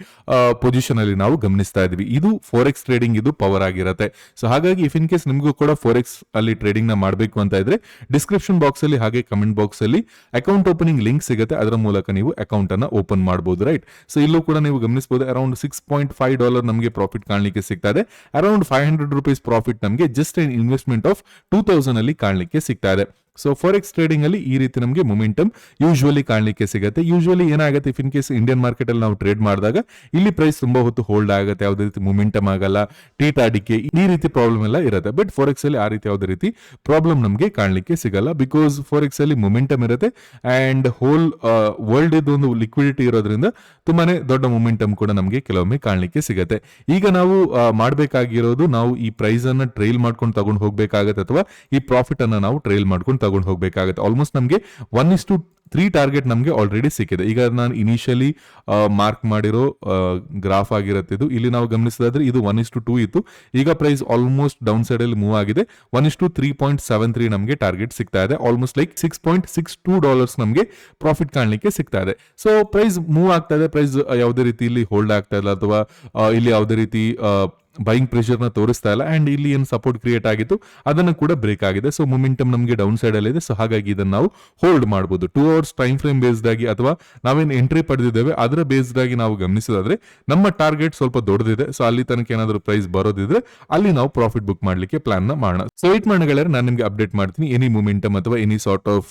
ಪೊಸಿಷನ್ ಅಲ್ಲಿ ನಾವು ಗಮನಿಸ್ತಾ ಇದೀವಿ ಇದು ಫೋರ್ ಎಕ್ಸ್ ಟ್ರೇಡಿಂಗ್ ಇದು ಪವರ್ ಆಗಿರುತ್ತೆ ಸೊ ಹಾಗಾಗಿ ಇಫ್ ಇನ್ ಕೇಸ್ ನಿಮಗೂ ಕೂಡ ಫೋರ್ ಅಲ್ಲಿ ಟ್ರೇಡಿಂಗ್ನ ಮಾಡಬೇಕು ಅಂತ ಇದ್ರೆ ಡಿಸ್ಕ್ರಿಪ್ಷನ್ ಬಾಕ್ಸ್ ಅಲ್ಲಿ ಹಾಗೆ ಕಮೆಂಟ್ ಬಾಕ್ಸ್ ಅಲ್ಲಿ ಅಕೌಂಟ್ ಓಪನಿಂಗ್ ಲಿಂಕ್ ಸಿಗುತ್ತೆ. ಅದರ ಮೂಲಕ ನೀವು ಅಕೌಂಟ್ ಅನ್ನ ಓಪನ್ ಮಾಡಬಹುದು ರೈಟ್ ಸೊ ಇಲ್ಲೂ ಕೂಡ ನೀವು ಗಮನಿಸಬಹುದು around six point five dollar ನಮಗೆ ಪ್ರಾಫಿಟ್ ಕಾಣಲಿಕ್ಕೆ ಸಿಗ್ತಾ ಇದೆ. Around five hundred rupees profit ನಮಗೆ just in investment of two thousand ಅಲ್ಲಿ ಕಾಣಲಿಕ್ಕೆ ಸಿಗ್ತಾ ಇದೆ. ಸೊ ಫಾರ್ ಎಕ್ಸ್ ಟ್ರೇಡಿಂಗ್ ಅಲ್ಲಿ ಈ ರೀತಿ ನಮಗೆ ಮೊಮೆಂಟಮ್ ಯೂಶುವಲಿ ಕಾಣಲಿಕ್ಕೆ ಸಿಗುತ್ತೆ. ಯೂಶುವಲಿ ಏನಾಗುತ್ತೆ if in case Indian market ಅಲ್ಲಿ ನಾವು ಟ್ರೇಡ್ ಮಾಡಿದಾಗ, ಇಲ್ಲಿ ಪ್ರೈಸ್ ತುಂಬಾ ಹೊತ್ತು ಹೋಲ್ಡ್ ಆಗುತ್ತೆ. ಯಾವುದೇ ರೀತಿ ಮೊಮೆಂಟಮ್ ಆಗಲ್ಲ ಟೀಟ್ ಅಡಿಕೆ ಈ ರೀತಿ ಪ್ರಾಬ್ಲಮ್ ಎಲ್ಲ ಇರುತ್ತೆ. ಬಟ್ ಫಾರ್ ಎಕ್ಸ್ ಅಲ್ಲಿ ಆ ರೀತಿ ಯಾವುದೇ ರೀತಿ ಪ್ರಾಬ್ಲಮ್ ನಮಗೆ ಕಾಣಲಿಕ್ಕೆ ಸಿಗಲ್ಲ. ಬಿಕಾಸ್ ಫಾರ್ ಎಕ್ಸ್ ಅಲ್ಲಿ ಮೊಮೆಂಟಮ್ ಇರುತ್ತೆ ಅಂಡ್ ಹೋಲ್ ವರ್ಲ್ಡ್ ಒಂದು ಲಿಕ್ವಿಡಿಟಿ ಇರೋದ್ರಿಂದ ತುಂಬಾನೇ ದೊಡ್ಡ ಮೊಮೆಂಟಮ್ ಕೂಡ ನಮಗೆ ಕೆಲವೊಮ್ಮೆ ಕಾಣಲಿಕ್ಕೆ ಸಿಗುತ್ತೆ. ಈಗ ನಾವು ಮಾಡ್ಬೇಕಾಗಿರೋದು ನಾವು ಈ ಪ್ರೈಸ್ ಅನ್ನ ಟ್ರೈಲ್ ಮಾಡ್ಕೊಂಡು ತಗೊಂಡು ಹೋಗಬೇಕಾಗತ್ತೆ ಅಥವಾ ಈ ಪ್ರಾಫಿಟ್ ಅನ್ನ ನಾವು ಟ್ರೈಲ್ ಮಾಡ್ಕೊಂಡು ತಗೊಂಡು ಹೋಗಬೇಕಾಗುತ್ತೆ. ಆಲ್ಮೋಸ್ಟ್ ನಮಗೆ one is to three target ನಮಗೆ ಆಲ್ರೆಡಿ ಸಿಕ್ಕಿದೆ. ಈಗ ನಾನು ಇನಿಷಿಯಲಿ ಮಾರ್ಕ್ ಮಾಡಿರೋ ಗ್ರಾಫ್ ಆಗಿರುತ್ತೆ ಇದು. ಇಲ್ಲಿ ನಾವು ಗಮನಿಸಿದ್ರೆ ಇದು ಒನ್ ಇಸ್ ಟು ಟೂ ಇತ್ತು. ಈಗ ಪ್ರೈಸ್ ಆಲ್ಮೋಸ್ಟ್ ಡೌನ್ ಅಲ್ಲಿ ಮೂವ್ ಆಗಿದೆ. One is to three point seven three ನಮಗೆ ಟಾರ್ಗೆಟ್ ಸಿಗ್ತಾ ಇದೆ. Almost like six point six two dollars ನಮಗೆ ಪ್ರಾಫಿಟ್ ಕಾಣಲಿಕ್ಕೆ ಸಿಗ್ತಾ ಇದೆ. ಸೊ ಪ್ರೈಸ್ ಮೂವ್ ಆಗ್ತಾ ಇದೆ. ಪ್ರೈಸ್ ಯಾವುದೇ ರೀತಿ ಇಲ್ಲಿ ಹೋಲ್ಡ್ ಆಗ್ತಾ ಇಲ್ಲ ಅಥವಾ ಇಲ್ಲಿ ಯಾವುದೇ ರೀತಿ ಬೈಯಿಂಗ್ ಪ್ರೆಷರ್ನ ತೋರಿಸ್ತಾ ಇಲ್ಲ. ಅಂಡ್ ಇಲ್ಲಿ ಏನು ಸಪೋರ್ಟ್ ಕ್ರಿಯೇಟ್ ಆಗಿತ್ತು, ಅದನ್ನು ಕೂಡ ಬ್ರೇಕ್ ಆಗಿದೆ. ಸೊ ಮೊಮೆಂಟಮ್ ನಮಗೆ ಡೌನ್ ಸೈಡ್ ಅಲ್ಲಿ ಇದೆ ಸೊ ಹಾಗಾಗಿ ಇದನ್ನು ನಾವು ಹೋಲ್ಡ್ ಮಾಡಬಹುದು two hours time frame based ಆಗಿ ಅಥವಾ ನಾವೇನು ಎಂಟ್ರಿ ಪಡೆದಿದ್ದೇವೆ, ಅದರ ಬೇಸ್ಡ್ ಆಗಿ ನಾವು ಗಮನಿಸೋದಾದ್ರೆ, ನಮ್ಮ ಟಾರ್ಗೆಟ್ ಸ್ವಲ್ಪ ದೊಡ್ಡದಿದೆ. ಸೊ ಅಲ್ಲಿ ತನಕ ಏನಾದರೂ ಪ್ರೈಸ್ ಬರೋದಿದ್ರೆ, ಅಲ್ಲಿ ನಾವು ಪ್ರಾಫಿಟ್ ಬುಕ್ ಮಾಡ್ಲಿಕ್ಕೆ ಪ್ಲಾನ್ನ ಮಾಡೋಣ. ಸೊ ವೇಟ್ ಮಾಡೋಗಳೇ ನಾನು ನಿಮಗೆ ಅಪ್ಡೇಟ್ ಮಾಡ್ತೀನಿ. ಎನಿ ಮೊಮೆಂಟಮ್ ಅಥವಾ ಎನಿ ಸಾರ್ಟ್ ಆಫ್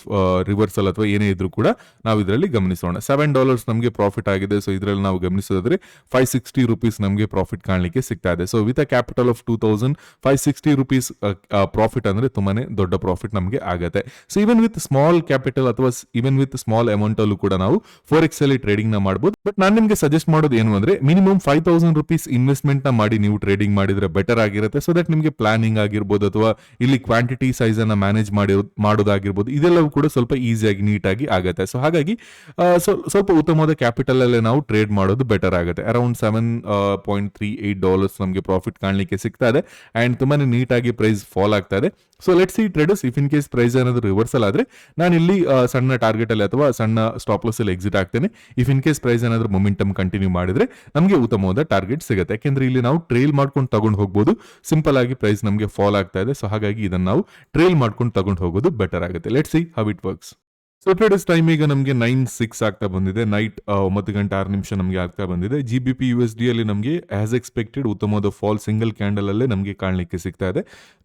ರಿವರ್ಸಲ್ ಅಥವಾ ಏನೇ ಇದ್ರೂ ಕೂಡ ನಾವು ಇದರಲ್ಲಿ ಗಮನಿಸೋಣ. ಸೆವೆನ್ ಡಾಲರ್ಸ್ ನಮಗೆ ಪ್ರಾಫಿಟ್ ಆಗಿದೆ. ಸೊ ಇದರಲ್ಲಿ ನಾವು ಗಮನಿಸೋದಾದ್ರೆ ಫೈವ್ ಸಿಕ್ಸ್ಟಿ ರುಪೀಸ್ ನಮಗೆ ಪ್ರಾಫಿಟ್ ಕಾಣಲಿಕ್ಕೆ ಸಿಗ್ತಾ ಇದೆ. So with a capital of two thousand five sixty rupees profit ಅಂದ್ರೆ ತುಂಬಾನೇ ದೊಡ್ಡ ಪ್ರಾಫಿಟ್ ನಮಗೆ ಆಗುತ್ತೆ. So even with small capital ಅಥವಾ ಈವನ್ ವಿತ್ ಸ್ಮಾಲ್ ಅಮೌಂಟ್ ಅಲ್ಲೂ ಕೂಡ ನಾವು ಫೋರ್ ಎಕ್ಸ್ ಅಲ್ಲಿ ಟ್ರೇಡಿಂಗ್ನ ಮಾಡಬಹುದು ಬಟ್ ನಾನು ನಿಮಗೆ ಸಜೆಸ್ಟ್ ಮಾಡೋದು ಏನು ಅಂದ್ರೆ ಮಿನಿಮಮ್ ಫೈವ್ ತೌಸಂಡ್ ರುಪೀಸ್ ಇನ್ವೆಸ್ಟ್ಮೆಂಟ್ನ ಮಾಡಿ ನೀವು ಟ್ರೇಡಿಂಗ್ ಮಾಡಿದ್ರೆ ಬೆಟರ್ ಆಗಿರುತ್ತೆ. ಸೊ ದಟ್ ನಿಮಗೆ ಪ್ಲಾನಿಂಗ್ ಆಗಿರ್ಬೋದು ಅಥವಾ ಇಲ್ಲಿ ಕ್ವಾಂಟಿಟಿ ಸೈಜ್ ಅನ್ನ ಮ್ಯಾನೇಜ್ ಮಾಡಿ ಮಾಡೋದಾಗಿರ್ಬೋದು. ಇದೆಲ್ಲವೂ ಕೂಡ ಸ್ವಲ್ಪ ಈಸಿಯಾಗಿ ನೀಟಾಗಿ ಆಗುತ್ತೆ. ಸೊ ಹಾಗಾಗಿ ಸ್ವಲ್ಪ ಉತ್ತಮವಾದ ಕ್ಯಾಪಿಟಲ್ ಅಲ್ಲೇ ನಾವು ಟ್ರೇಡ್ ಮಾಡೋದು ಬೆಟರ್ ಆಗುತ್ತೆ. Around seven point three eight dollars ನಮಗೆ ಪ್ರಾಫಿಟ್ ಕಾಣಲಿಕ್ಕೆ ಸಿಗ್ತಾ ಇದೆ. ಅಂಡ್ ತುಂಬಾನೇ ನೀಟಾಗಿ ಪ್ರೈಸ್ ಫಾಲ್ ಆಗ್ತಾ ಇದೆ. ಸೊ ಲೆಟ್ಸ್ ಈ traders if in case price ಏನಾದರೂ ರಿವರ್ಸಲ್ ಆದ್ರೆ, ನಾನು ಇಲ್ಲಿ ಸಣ್ಣ ಟಾರ್ಗೆಟ್ ಅಲ್ಲಿ ಅಥವಾ ಸಣ್ಣ ಸ್ಟಾಪ್ ಲಾಸ್ ಅಲ್ಲಿ ಎಕ್ಸಿಟ್ ಆಗ್ತೇನೆ. ಇಫ್ ಇನ್ ಕೇಸ್ ಪ್ರೈಸ್ ಏನಾದರೂ ಮೊಮೆಂಟಮ್ ಕಂಟಿನ್ಯೂ ಮಾಡಿದ್ರೆ, ನಮಗೆ ಉತ್ತಮವಾದ ಟಾರ್ಗೆಟ್ ಸಿಗುತ್ತೆ. ಯಾಕೆಂದ್ರೆ ಇಲ್ಲಿ ನಾವು ಟ್ರೇಲ್ ಮಾಡ್ಕೊಂಡು ತಗೊಂಡು ಹೋಗ್ಬೋದು. ಸಿಂಪಲ್ ಆಗಿ ಪ್ರೈಸ್ ನಮಗೆ ಫಾಲ್ ಆಗ್ತಾ ಇದೆ. ಸೊ ಹಾಗಾಗಿ ಇದನ್ನು ನಾವು ಟ್ರೇಲ್ ಮಾಡ್ಕೊಂಡು ತಗೊಂಡು ಹೋಗೋದು ಬೆಟರ್ ಆಗುತ್ತೆ. Let see how it works so traders time ಈಗ ನಮಗೆ ನೈನ್ ಸಿಕ್ಸ್ ಆಗ್ತಾ ಬಂದಿದೆ. ನೈಟ್ ಒಂಬತ್ತು ಗಂಟೆ ಆರು ನಿಮಿಷ ನಮಗೆ ಆಗ್ತಾ ಬಂದಿದೆ. G B P U S D ಅಲ್ಲಿ ನಮಗೆ ಆಸ್ ಎಕ್ಸ್ಪೆಕ್ಟೆಡ್ ಉತ್ತಮವಾದ ಫಾಲ್ ಸಿಂಗಲ್ ಕ್ಯಾಂಡಲ್ ಅಲ್ಲೇ ನಮಗೆ ಕಾಣಲಿಕ್ಕೆ ಸಿಗ್ತಾ ಇದೆ.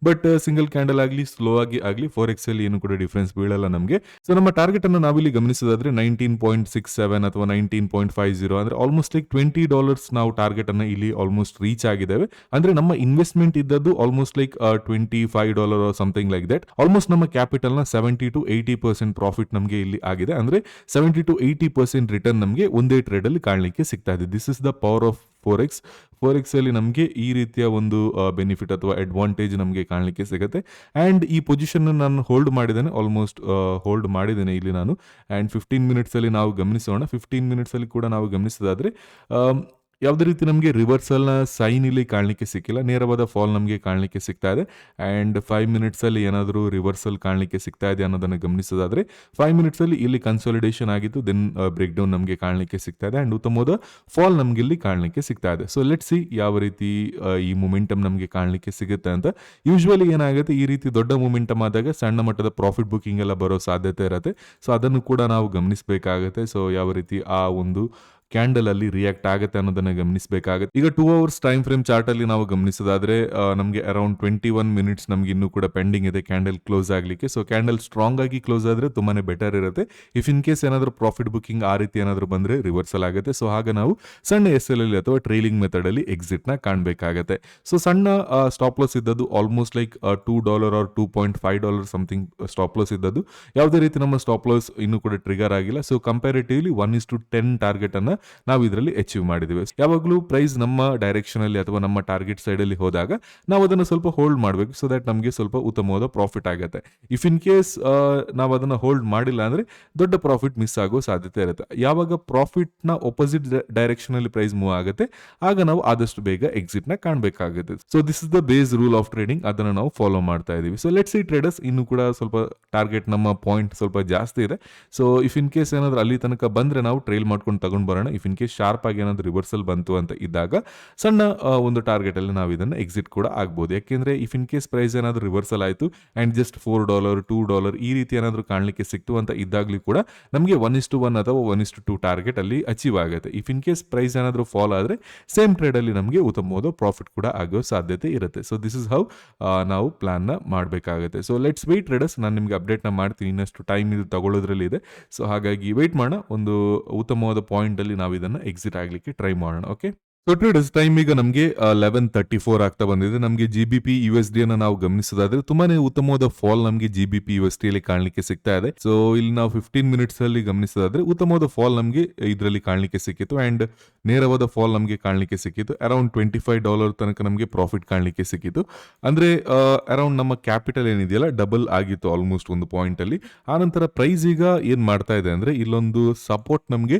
ಬಟ್ ಸಿಂಗಲ್ ಕ್ಯಾಂಡಲ್ ಆಗಲಿ ಸ್ಲೋ ಆಗಿ ಆಗಲಿ ಫೋರ್ ಎಕ್ಸ್ ಅಲ್ಲಿ ಏನು ಕೂಡ ಡಿಫ್ರೆನ್ಸ್ ಬೀಳಲ್ಲ ನಮಗೆ. ಸೊ ನಮ್ಮ ಟಾರ್ಗೆಟ್ ಅನ್ನು ನಾವಿಲ್ಲಿ ಗಮನಿಸೋದಾದ್ರೆ ನೈನ್ಟೀನ್ ಪಾಯಿಂಟ್ ಸಿಕ್ಸ್ ಸೆವೆನ್ ಅಥವಾ ನೈನ್ಟೀನ್ ಪಾಯಿಂಟ್ ಫೈವ್ ಜೀರೋ ಅಂದ್ರೆ ಆಲ್ಮೋಸ್ಟ್ ಲೈಕ್ ಟ್ವೆಂಟಿ ಡಾಲರ್ಸ್ ನಾವು ಟಾರ್ಗೆಟ್ ಅನ್ನು ಇಲ್ಲಿ ಆಲ್ಮೋಸ್ಟ್ ರೀಚ್ ಆಗಿದ್ದೇವೆ. ಅಂದ್ರೆ ನಮ್ಮ ಇನ್ವೆಸ್ಟ್ಮೆಂಟ್ ಇದ್ದದ್ದು almost like twenty five dollar something like that almost ನಮ್ಮ ಕ್ಯಾಪಿಟಲ್ನ seventy to eighty percent profit ನಮಗೆ ಇಲ್ಲಿ ಆಗಿದೆ. ಅಂದರೆ seventy to eighty percent return ನಮಗೆ ಒಂದೇ ಟ್ರೇಡಲ್ಲಿ ಕಾಣಲಿಕ್ಕೆ ಸಿಗ್ತಾ ಇದೆ. This is the power of forex four ಎಕ್ಸಲ್ಲಿ ನಮಗೆ ಈ ರೀತಿಯ ಒಂದು ಬೆನಿಫಿಟ್ ಅಥವಾ ಅಡ್ವಾಂಟೇಜ್ ನಮಗೆ ಕಾಣಲಿಕ್ಕೆ ಸಿಗುತ್ತೆ. ಆ್ಯಂಡ್ ಈ ಪೊಸಿಷನ್ ನಾನು ಹೋಲ್ಡ್ ಮಾಡಿದ್ದೇನೆ ಆಲ್ಮೋಸ್ಟ್ ಹೋಲ್ಡ್ ಮಾಡಿದ್ದೇನೆ ಇಲ್ಲಿ ನಾನು. ಆ್ಯಂಡ್ ಫಿಫ್ಟೀನ್ ಮಿನಿಟ್ಸಲ್ಲಿ ನಾವು ಗಮನಿಸೋಣ. ಫಿಫ್ಟೀನ್ ಮಿನಿಟ್ಸಲ್ಲಿ ಕೂಡ ನಾವು ಗಮನಿಸೋದಾದ್ರೆ ಯಾವುದೇ ರೀತಿ ನಮಗೆ ರಿವರ್ಸಲ್ನ ಸೈನ್ ಇಲ್ಲಿ ಕಾಣಲಿಕ್ಕೆ ಸಿಕ್ಕಿಲ್ಲ. ನೇರವಾದ ಫಾಲ್ ನಮಗೆ ಕಾಣಲಿಕ್ಕೆ ಸಿಗ್ತಾ ಇದೆ. ಆ್ಯಂಡ್ ಫೈವ್ ಮಿನಿಟ್ಸಲ್ಲಿ ಏನಾದರೂ ರಿವರ್ಸಲ್ ಕಾಣಲಿಕ್ಕೆ ಸಿಗ್ತಾ ಇದೆ ಅನ್ನೋದನ್ನು ಗಮನಿಸೋದಾದ್ರೆ ಫೈವ್ ಮಿನಿಟ್ಸಲ್ಲಿ ಇಲ್ಲಿ ಕನ್ಸಾಲಿಡೇಷನ್ ಆಗಿದ್ದು ದೆನ್ ಬ್ರೇಕ್ ಡೌನ್ ನಮಗೆ ಕಾಣಲಿಕ್ಕೆ ಸಿಗ್ತಾ ಇದೆ. ಆ್ಯಂಡ್ ಉತ್ತಮವಾದ ಫಾಲ್ ನಮಗೆ ಇಲ್ಲಿ ಕಾಣಲಿಕ್ಕೆ ಸಿಗ್ತಾ ಇದೆ. ಸೊ ಲೆಟ್ ಸಿ ಯಾವ ರೀತಿ ಈ ಮೊಮೆಂಟಮ್ ನಮಗೆ ಕಾಣಲಿಕ್ಕೆ ಸಿಗುತ್ತೆ ಅಂತ. ಯೂಶ್ವಲಿ ಏನಾಗುತ್ತೆ, ಈ ರೀತಿ ದೊಡ್ಡ ಮೊಮೆಂಟಮ್ ಆದಾಗ ಸಣ್ಣ ಮಟ್ಟದ ಪ್ರಾಫಿಟ್ ಬುಕ್ಕಿಂಗ್ ಎಲ್ಲ ಬರೋ ಸಾಧ್ಯತೆ ಇರುತ್ತೆ. ಸೊ ಅದನ್ನು ಕೂಡ ನಾವು ಗಮನಿಸಬೇಕಾಗುತ್ತೆ. ಸೊ ಯಾವ ರೀತಿ ಆ ಒಂದು ಕ್ಯಾಂಡಲ್ ಅಲ್ಲಿ ರಿಯಾಕ್ಟ್ ಆಗುತ್ತೆ ಅನ್ನೋದನ್ನ ಗಮನಿಸಬೇಕಾಗುತ್ತೆ. ಈಗ two hours time frame chart ಅಲ್ಲಿ ನಾವು ಗಮನಿಸೋದಾದ್ರೆ ನಮಗೆ ಅರೌಂಡ್ ಟ್ವೆಂಟಿ ಒನ್ ಮಿನಿಟ್ಸ್ ನಮ್ಗೆ ಇನ್ನೂ ಕೂಡ ಪೆಂಡಿಂಗ್ ಇದೆ ಕ್ಯಾಂಡಲ್ ಕ್ಲೋಸ್ ಆಗಲಿಕ್ಕೆ. ಸೊ ಕ್ಯಾಂಡಲ್ ಸ್ಟ್ರಾಂಗ್ ಆಗಿ ಕ್ಲೋಸ್ ಆದ್ರೆ ತುಂಬಾನೇ ಬೆಟರ್ ಇರುತ್ತೆ. ಇಫ್ ಇನ್ ಕೇಸ್ ಏನಾದರೂ ಪ್ರಾಫಿಟ್ ಬುಕಿಂಗ್ ಆ ರೀತಿ ಏನಾದರೂ ಬಂದ್ರೆ ರಿವರ್ಸಲ್ ಆಗುತ್ತೆ. ಸೊ ಹಾಗೆ ನಾವು ಸಣ್ಣ ಎಸ್ ಎಲ್ ಅಲ್ಲಿ ಅಥವಾ ಟ್ರೈಲಿಂಗ್ ಮೆಥಡ್ ಅಲ್ಲಿ ಎಕ್ಸಿಟ್ನ ಕಾಣಬೇಕಾಗತ್ತೆ. ಸೊ ಸಣ್ಣ ಸ್ಟಾಪ್ ಲಾಸ್ ಇದ್ದದ್ದು almost like two dollar or two point five dollar something stop loss ಇದ್ದದ್ದು. ಯಾವುದೇ ರೀತಿ ನಮ್ಮ ಸ್ಟಾಪ್ ಲಾಸ್ ಇನ್ನೂ ಕೂಡ ಟ್ರಿಗರ್ ಆಗಿಲ್ಲ. So comparatively one is to ten target ಅನ್ನ ನಾವು ಇದರಲ್ಲಿ ಅಚೀವ್ ಮಾಡಿದ್ದೀವಿ ಯಾವಾಗಲೂ ಪ್ರೈಸ್ ನಮ್ಮ ಡೈರೆಕ್ಷನ್ ಅಲ್ಲಿ ಅಥವಾ ನಮ್ಮ ಟಾರ್ಗೆಟ್ ಸೈಡ್ ಅಲ್ಲಿ ಹೋದಾಗ ನಾವು ಅದನ್ನು ಸ್ವಲ್ಪ ಹೋಲ್ಡ್ ಮಾಡಬೇಕು ಸೊ ದಟ್ ನಮಗೆ ಸ್ವಲ್ಪ ಉತ್ತಮವಾದ ಪ್ರಾಫಿಟ್ ಆಗುತ್ತೆ. ಇಫ್ ಇನ್ ಕೇಸ್ ನಾವು ಅದನ್ನು ಹೋಲ್ಡ್ ಮಾಡಿಲ್ಲ ಅಂದ್ರೆ ದೊಡ್ಡ ಪ್ರಾಫಿಟ್ ಮಿಸ್ ಆಗೋ ಸಾಧ್ಯತೆ ಇರುತ್ತೆ. ಯಾವಾಗ ಪ್ರಾಫಿಟ್ನ ಒಪೋಸಿಟ್ ಡೈರೆಕ್ಷನ್ ಅಲ್ಲಿ ಪ್ರೈಸ್ ಮೂವ್ ಆಗುತ್ತೆ, ಆಗ ನಾವು ಆದಷ್ಟು ಬೇಗ ಎಕ್ಸಿಟ್ನ ಕಾಣಬೇಕಾಗುತ್ತೆ. So this is the base rule of trading ಅದನ್ನ ನಾವು ಫಾಲೋ ಮಾಡ್ತಾ ಇದೀವಿ. ಸೊ ಲೆಟ್ಸ್ ಈ ಟ್ರೇಡರ್ಸ್ ಇನ್ನು ಕೂಡ ಸ್ವಲ್ಪ ಟಾರ್ಗೆಟ್ ನಮ್ಮ ಪಾಯಿಂಟ್ ಸ್ವಲ್ಪ ಜಾಸ್ತಿ ಇದೆ. ಸೊ ಇಫ್ ಇನ್ ಕೇಸ್ ಏನಾದ್ರೂ ಅಲ್ಲಿ ತನಕ ಬಂದ್ರೆ ನಾವು ಟ್ರೈಲ್ ಮಾಡ್ಕೊಂಡು ತಗೊಂಡ್ ಬರೋಣ. ಇಫ್ ಇನ್ ಕೇಸ್ ಶಾರ್ಪ್ ಆಗಿ ಏನಾದರೂ ರಿವರ್ಸಲ್ ಬಂತು ಅಂತ ಇದ್ದಾಗ, ಸಣ್ಣ ಒಂದು ಟಾರ್ಗೆಟ್ ಅಲ್ಲಿ ನಾವು ಇದನ್ನ ಎಕ್ಸಿಟ್ ಕೂಡ ಆಗ್ಬೋದು. ಯಾಕೆಂದ್ರೆ ಇಫ್ ಇನ್ ಕೇಸ್ ಪ್ರೈಸ್ ಏನಾದರೂ ರಿವರ್ಸಲ್ ಆಯಿತು and just four dollar two dollar ಈ ರೀತಿ ಏನಾದರೂ ಕಾಣಲಿಕ್ಕೆ ಸಿಕ್ತು ಅಂತ ಇದ್ದಾಗ್ಲೂ ಕೂಡ ನಮಗೆ ಒನ್ ಇಸ್ ಟು ಒನ್ ಅಥವಾ one is to two target ಅಲ್ಲಿ ಅಚೀವ್ ಆಗುತ್ತೆ. ಇಫ್ ಇನ್ ಕೇಸ್ ಪ್ರೈಸ್ ಏನಾದರೂ ಫಾಲ್ ಆದರೆ ಸೇಮ್ ಟ್ರೇಡ್ ಅಲ್ಲಿ ನಮಗೆ ಉತ್ತಮವಾದ ಪ್ರಾಫಿಟ್ ಕೂಡ ಆಗೋ ಸಾಧ್ಯತೆ ಇರುತ್ತೆ. ಸೊ ದಿಸ್ ಇಸ್ ಹೌ ನಾವು ಪ್ಲಾನ್ನ ಮಾಡಬೇಕಾಗುತ್ತೆ. ಸೊ ಲೆಟ್ಸ್ ವೆಯ್ಟ್ ಟ್ರೇಡರ್ಸ್ ನಾನು ನಿಮಗೆ ಅಪ್ಡೇಟ್ನ ಮಾಡ್ತೀನಿ. ಇನ್ನಷ್ಟು ಟೈಮ್ ಇದು ತಗೊಳ್ಳೋದ್ರಲ್ಲಿ ಇದೆ. ಸೊ ಹಾಗಾಗಿ ವೆಯ್ಟ್ ಮಾಡೋಣ. ಒಂದು ಉತ್ತಮವಾದ ಪಾಯಿಂಟ್ ಅಲ್ಲಿ ನಾವು ಇದನ್ನು ಎಕ್ಸಿಟ್ ಆಗಲಿಕ್ಕೆ ಟ್ರೈ ಮಾಡೋಣ ಓಕೆ ಟ್ರೇಡರ್ಸ್ ಟೈಮ್ ಈಗ ನಮಗೆ ಲೆವೆನ್ ತರ್ಟಿ ಫೋರ್ ಆಗ್ತಾ ಬಂದಿದೆ. ನಮಗೆ G B P U S D ಅನ್ನ ನಾವು ಗಮನಿಸೋದಾದ್ರೆ, ತುಂಬಾನೇ ಉತ್ತಮವಾದ ಫಾಲ್ ನಮಗೆ G B P U S D ಅಲ್ಲಿ ಕಾಣಲಿಕ್ಕೆ ಸಿಗ್ತಾ ಇದೆ. ಸೊ ಇಲ್ಲಿ ನಾವು ಫಿಫ್ಟೀನ್ ಮಿನಿಟ್ಸ್ ಅಲ್ಲಿ ಗಮನಿಸೋದಾದ್ರೆ, ಉತ್ತಮವಾದ ಫಾಲ್ ನಮಗೆ ಇದರಲ್ಲಿ ಕಾಣಲಿಕ್ಕೆ ಸಿಕ್ಕಿತ್ತು. ಅಂಡ್ ನೇರವಾದ ಫಾಲ್ ನಮಗೆ ಕಾಣಲಿಕ್ಕೆ ಸಿಕ್ಕಿತ್ತು. ಅರೌಂಡ್ ಟ್ವೆಂಟಿ ಫೈವ್ ಡಾಲರ್ ತನಕ ನಮಗೆ ಪ್ರಾಫಿಟ್ ಕಾಣಲಿಕ್ಕೆ ಸಿಕ್ಕಿತ್ತು. ಅಂದ್ರೆ ಅರೌಂಡ್ ನಮ್ಮ ಕ್ಯಾಪಿಟಲ್ ಏನಿದೆಯಲ್ಲ ಡಬಲ್ ಆಗಿತ್ತು ಆಲ್ಮೋಸ್ಟ್ ಒಂದು ಪಾಯಿಂಟ್ ಅಲ್ಲಿ. ಆನಂತರ ಪ್ರೈಸ್ ಈಗ ಏನ್ ಮಾಡ್ತಾ ಇದೆ ಅಂದ್ರೆ, ಇಲ್ಲೊಂದು ಸಪೋರ್ಟ್ ನಮಗೆ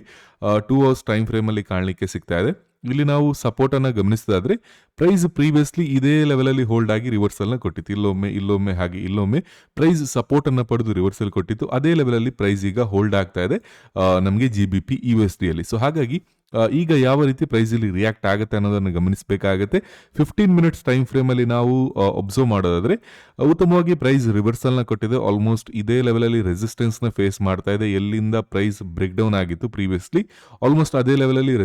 ಟೂ ಅವರ್ಸ್ ಟೈಮ್ ಫ್ರೇಮ್ ಅಲ್ಲಿ ಕಾಣಲಿಕ್ಕೆ ಸಿಗ್ತಾ ಇದೆ. ಇಲ್ಲಿ ನಾವು ಸಪೋರ್ಟನ್ನು ಗಮನಿಸಿದಾದರೆ ಪ್ರೈಸ್ ಪ್ರೀವಿಯಸ್ಲಿ ಇದೇ ಲೆವೆಲಲ್ಲಿ ಹೋಲ್ಡ್ ಆಗಿ ರಿವರ್ಸಲ್ನ ಕೊಟ್ಟಿತ್ತು. ಇಲ್ಲೊಮ್ಮೆ ಇಲ್ಲೊಮ್ಮೆ ಹಾಗೆ, ಇಲ್ಲೊಮ್ಮೆ ಪ್ರೈಸ್ ಸಪೋರ್ಟನ್ನು ಪಡೆದು ರಿವರ್ಸಲ್ ಕೊಟ್ಟಿತ್ತು. ಅದೇ ಲೆವೆಲಲ್ಲಿ ಪ್ರೈಸ್ ಈಗ ಹೋಲ್ಡ್ ಆಗ್ತಾ ಇದೆ ನಮಗೆ G B P U S ಡಿಯಲ್ಲಿ so ಹಾಗಾಗಿ ಈಗ ಯಾವ ರೀತಿ ಪ್ರೈಸ್ ಇಲ್ಲಿ ರಿಯಾಕ್ಟ್ ಆಗುತ್ತೆ ಅನ್ನೋದನ್ನು ಗಮನಿಸಬೇಕಾಗುತ್ತೆ. ಫಿಫ್ಟೀನ್ ಮಿನಿಟ್ಸ್ ಟೈಮ್ ಫ್ರೇಮ್ ಅಲ್ಲಿ ನಾವು ಒಬ್ಸರ್ವ್ ಮಾಡೋದಾದ್ರೆ, ಉತ್ತಮವಾಗಿ ಪ್ರೈಸ್ ರಿವರ್ಸಲ್ನ ಕೊಟ್ಟಿದೆ. ಆಲ್ಮೋಸ್ಟ್ ಇದೇ ಲೆವೆಲಲ್ಲಿ ನ ಫೇಸ್ ಮಾಡ್ತಾ ಇದೆ. ಎಲ್ಲಿಂದ ಪ್ರೈಸ್ ಬ್ರೇಕ್ ಡೌನ್ ಆಗಿತ್ತು ಪ್ರೀವಿಯಸ್ಲಿ ಆಲ್ಮೋಸ್ಟ್ ಅದೇ ಲೆವೆಲಲ್ಲಿ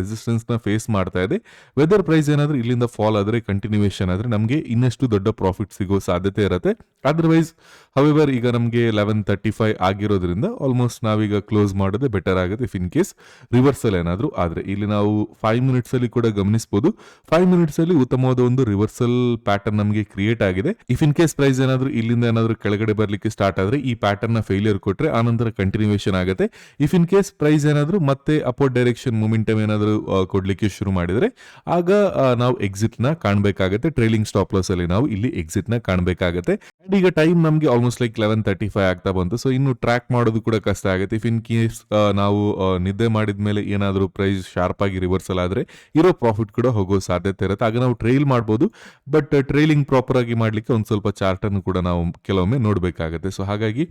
ನ ಫೇಸ್ ಮಾಡ್ತಾ ಇದೆ. ವೆದರ್ ಪ್ರೈಸ್ ಏನಾದ್ರೂ ಇಲ್ಲಿಂದ ಫಾಲ್ ಆದ್ರೆ ಕಂಟಿನ್ಯೂಯೇಷನ್ ಆದ್ರೆ, ನಮಗೆ ಇನ್ನಷ್ಟು ದೊಡ್ಡ ಪ್ರಾಫಿಟ್ ಸಿಗೋ ಸಾಧ್ಯತೆ ಇರುತ್ತೆ. ಅದರ್ವೈಸ್ ಹವೆವರ್ ಈಗ ನಮಗೆ ಲೆವೆನ್ ತರ್ಟಿ ಫೈವ್ ಆಗಿರೋದ್ರಿಂದ ಆಲ್ಮೋಸ್ಟ್ ನಾವೀಗ ಕ್ಲೋಸ್ ಮಾಡೋದೇ ಬೆಟರ್ ಆಗುತ್ತೆ ಇಫ್ ಇನ್ ಕೇಸ್ ರಿವರ್ಸಲ್ ಏನಾದರೂ ಆದರೆ. ಇಲ್ಲಿ ನಾವು ಫೈವ್ ಮಿನಿಟ್ಸ್ ಅಲ್ಲಿ ಕೂಡ ಗಮನಿಸಬಹುದು ಫೈವ್ ಮಿನಿಟ್ಸ್ ಅಲ್ಲಿ ಉತ್ತಮವಾದ ಒಂದು ರಿವರ್ಸಲ್ ಪ್ಯಾಟರ್ನ್ ನಮಗೆ ಕ್ರಿಯೇಟ್ ಆಗಿದೆ. ಇಫ್ ಇನ್ ಕೇಸ್ ಪ್ರೈಸ್ ಏನಾದರೂ ಇಲ್ಲಿಂದ ಏನಾದರೂ ಕೆಳಗಡೆ ಬರಲಿಕ್ಕೆ ಸ್ಟಾರ್ಟ್ ಆದ್ರೆ ಈ ಪ್ಯಾಟರ್ನ್ನ ಫೇಲಿಯರ್ ಕೊಟ್ಟರೆ ಆನಂತರ ಕಂಟಿನ್ಯೂಯೇಷನ್ ಆಗುತ್ತೆ. ಇಫ್ ಇನ್ ಕೇಸ್ ಪ್ರೈಸ್ ಏನಾದರೂ ಮತ್ತೆ ಅಪೋರ್ಡ್ ಡೈರೆಕ್ಷನ್ ಮೊಮೆಂಟಮ್ ಏನಾದರೂ ಕೊಡ್ಲಿಕ್ಕೆ ಶುರು ಮಾಡಿದ್ರೆ ಆಗ ನಾವು ಎಕ್ಸಿಟ್ನ ಕಾಣಬೇಕಾಗುತ್ತೆ. ಟ್ರೈಲಿಂಗ್ ಸ್ಟಾಪ್ ಲಾಸ್ ಅಲ್ಲಿ ನಾವು ಇಲ್ಲಿ ಎಕ್ಸಿಟ್ನ ಕಾಣಬೇಕಾಗುತ್ತೆ. ಈಗ ಟೈಮ್ ನಮಗೆ almost like eleven thirty five ಆಗ್ತಾ ಬಂತು. ಸೊ ಇನ್ನು ಟ್ರ್ಯಾಕ್ ಮಾಡೋದು ಕೂಡ ಕಷ್ಟ ಆಗುತ್ತೆ. ಇಫ್ ಇನ್ ಕೇಸ್ ನಾವು ನಿದ್ದೆ ಮಾಡಿದ ಮೇಲೆ ಏನಾದರೂ ಪ್ರೈಸ್ ಶಾರ್ಪ್ ಆಗಿ ರಿವರ್ಸಲ್ ಆದರೆ ಇರೋ ಪ್ರಾಫಿಟ್ ಕೂಡ ಹೋಗೋ ಸಾಧ್ಯತೆ ಇರುತ್ತೆ. ಆಗ ನಾವು ಟ್ರೈಲ್ ಮಾಡ್ಬೋದು ಬಟ್ ಟ್ರೈಲಿಂಗ್ ಪ್ರಾಪರ್ ಆಗಿ ಮಾಡಲಿಕ್ಕೆ ಒಂದು ಸ್ವಲ್ಪ ಚಾರ್ಟನ್ನು ಕೂಡ ನಾವು ಕೆಲವೊಮ್ಮೆ ನೋಡಬೇಕಾಗುತ್ತೆ. ಸೊ ಹಾಗಾಗಿ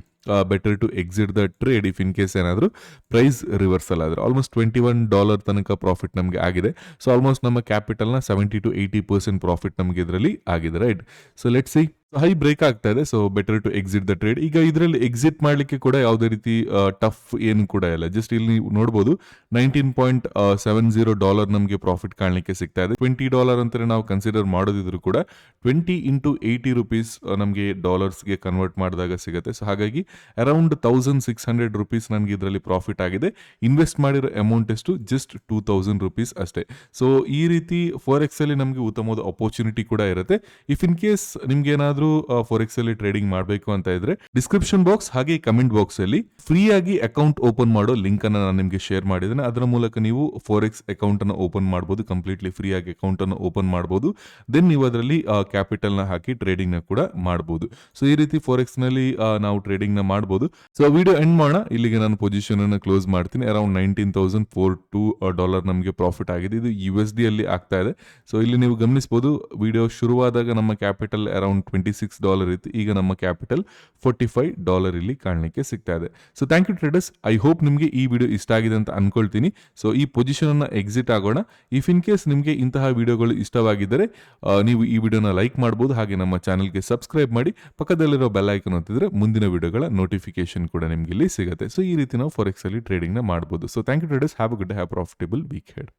better to exit the trade if in case ಏನಾದರೂ ಪ್ರೈಸ್ ರಿವರ್ಸಲ್ ಆದರೆ. ಆಲ್ಮೋಸ್ಟ್ ಟ್ವೆಂಟಿ ಒನ್ ಡಾಲರ್ ತನಕ ಪ್ರಾಫಿಟ್ ನಮಗೆ ಆಗಿದೆ. ಸೊ ಆಲ್ಮೋಸ್ಟ್ ನಮ್ಮ ಕ್ಯಾಪಿಟಲ್ನ seventy to eighty percent profit ನಮಗೆ ಇದರಲ್ಲಿ ಆಗಿದೆ right so let see high break ಆಗ್ತಾ ಇದೆ. So better to exit the trade ಈಗ ಇದರಲ್ಲಿ ಎಕ್ಸಿಟ್ ಮಾಡಲಿಕ್ಕೆ ಕೂಡ ಯಾವುದೇ ರೀತಿ ಟಫ್ ಏನು ಕೂಡ ಇಲ್ಲ. ಜಸ್ಟ್ ಇಲ್ಲಿ ನೀವು ನೋಡ್ಬೋದು. Nineteen point seven zero dollar ನಮಗೆ ಪ್ರಾಫಿಟ್ ಕಾಣಲಿಕ್ಕೆ ಸಿಗ್ತಾ ಇದೆ. ಟ್ವೆಂಟಿ ಡಾಲರ್ ಅಂತ ನಾವು ಕನ್ಸಿಡರ್ ಮಾಡೋದಿದ್ರು ಕೂಡ ಟ್ವೆಂಟಿ ಇಂಟು ಏಯ್ಟಿ ರುಪೀಸ್ ನಮಗೆ ಡಾಲರ್ಸ್ಗೆ ಕನ್ವರ್ಟ್ ಮಾಡಿದಾಗ ಸಿಗುತ್ತೆ. ಸೊ ಹಾಗಾಗಿ around thousand six hundred rupees ನನಗೆ ಇದರಲ್ಲಿ ಪ್ರಾಫಿಟ್ ಆಗಿದೆ. ಇನ್ವೆಸ್ಟ್ ಮಾಡಿರೋ ಅಮೌಂಟ್ ಎಷ್ಟು ಜಸ್ಟ್ ಟೂ ತೌಸಂಡ್ ರುಪೀಸ್ ಅಷ್ಟೇ. ಸೊ ಈ ರೀತಿ ಫೋರ್ ಎಕ್ಸ್ ಅಲ್ಲಿ ನಮಗೆ ಉತ್ತಮವಾದ ಅಪರ್ಚುನಿಟಿ ಕೂಡ ಇರುತ್ತೆ. ಇಫ್ ಇನ್ ಕೇಸ್ ನಿಮ್ಗೆ ಏನಾದರೂ ಫೋರ್ ಫೋರೆಕ್ಸ್ ಅಲ್ಲಿ ಟ್ರೇಡಿಂಗ್ ಮಾಡಬೇಕು ಅಂತ ಇದ್ರೆ ಡಿಸ್ಕ್ರಿಪ್ಷನ್ ಬಾಕ್ಸ್ ಹಾಗೆ ಕಮೆಂಟ್ ಬಾಕ್ಸ್ ಅಲ್ಲಿ ಫ್ರೀ ಆಗಿ ಅಕೌಂಟ್ ಓಪನ್ ಮಾಡೋ ಲಿಂಕ್ ಅನ್ನ ನಾನು ನಿಮಗೆ ಶೇರ್ ಮಾಡಿದ್ದೇನೆ. ಅದರ ಮೂಲಕ ನೀವು ಫೋರೆಕ್ಸ್ ಅಕೌಂಟ್ ಅನ್ನು ಓಪನ್ ಮಾಡಬಹುದು ಕಂಪ್ಲೀಟ್ಲಿ ಫ್ರೀ ಆಗಿ ಅಕೌಂಟ್ ಅನ್ನು ಓಪನ್ ಮಾಡಬಹುದು ದೆನ್ ನೀವು ಅದರಲ್ಲಿ ಕ್ಯಾಪಿಟಲ್ನ ಹಾಕಿ ಟ್ರೇಡಿಂಗ್ನ ಕೂಡ ಮಾಡಬಹುದು ಸೊ ಈ ರೀತಿ ಫೋರೆಕ್ಸ್ನಲ್ಲಿ ನಾವು ಟ್ರೇಡಿಂಗ್ನ ಮಾಡಬಹುದು ಸೊ ವಿಡಿಯೋ ಎಂಡ್ ಮಾಡೋಣ. ಇಲ್ಲಿಗೆ ನಾನು ಪೊಸಿಷನ್ ಅನ್ನು ಕ್ಲೋಸ್ ಮಾಡ್ತೀನಿ. Around nineteen thousand four two dollar ನಮಗೆ ಪ್ರಾಫಿಟ್ ಆಗಿದೆ. ಇದು ಯು ಎಸ್ ಡಿ ಅಲ್ಲಿ ಆಗ್ತಾ ಇದೆ. ಸೊ ಇಲ್ಲಿ ನೀವು ಗಮನಿಸಬಹುದು ವಿಡಿಯೋ ಶುರುವಾದಾಗ ನಮ್ಮ capital around twenty eight six dollar ಇತ್ತು. ಈಗ ನಮ್ಮ ಕ್ಯಾಪಿಟಲ್ ಫೋರ್ಟಿ ಫೈವ್ ಡಾಲರ್ ಇಲ್ಲಿ ಕಾಣಲಿಕ್ಕೆ ಸಿಗ್ತಾ ಇದೆ. So thank you traders I hope ನಿಮಗೆ ಈ ವಿಡಿಯೋ ಇಷ್ಟ ಆಗಿದೆ ಅಂತ ಅನ್ಕೊಳ್ತೀನಿ. ಸೊ ಈ ಪೊಸಿಷನ್ ಅನ್ನ ಎಕ್ಸಿಟ್ ಆಗೋಣ. ಇಫ್ ಇನ್ ಕೇಸ್ ನಿಮಗೆ ಇಂತಹ ವಿಡಿಯೋಗಳು ಇಷ್ಟವಾಗಿದ್ದರೆ ನೀವು ಈ ವಿಡಿಯೋನ ಲೈಕ್ ಮಾಡ್ಬೋದು. ಹಾಗೆ ನಮ್ಮ ಚಾನಲ್ಗೆ ಸಬ್ಸ್ಕ್ರೈಬ್ ಮಾಡಿ. ಪಕ್ಕದಲ್ಲಿರೋ ಬೆಲ್ ಐಕನ್ ಅಂತಿದ್ರೆ ಮುಂದಿನ ವಿಡಿಯೋಗಳ ನೋಟಿಫಿಕೇಶನ್ ಕೂಡ ನಿಮಗೆ ಇಲ್ಲಿ ಸಿಗುತ್ತೆ. ಸೊ ಈ ರೀತಿ ನಾವು ಫಾರೆಕ್ಸ್ ಅಲ್ಲಿ ಟ್ರೇಡಿಂಗ್ನ ಮಾಡ್ಬೋದು. So thank you traders have a good have profitable week ahead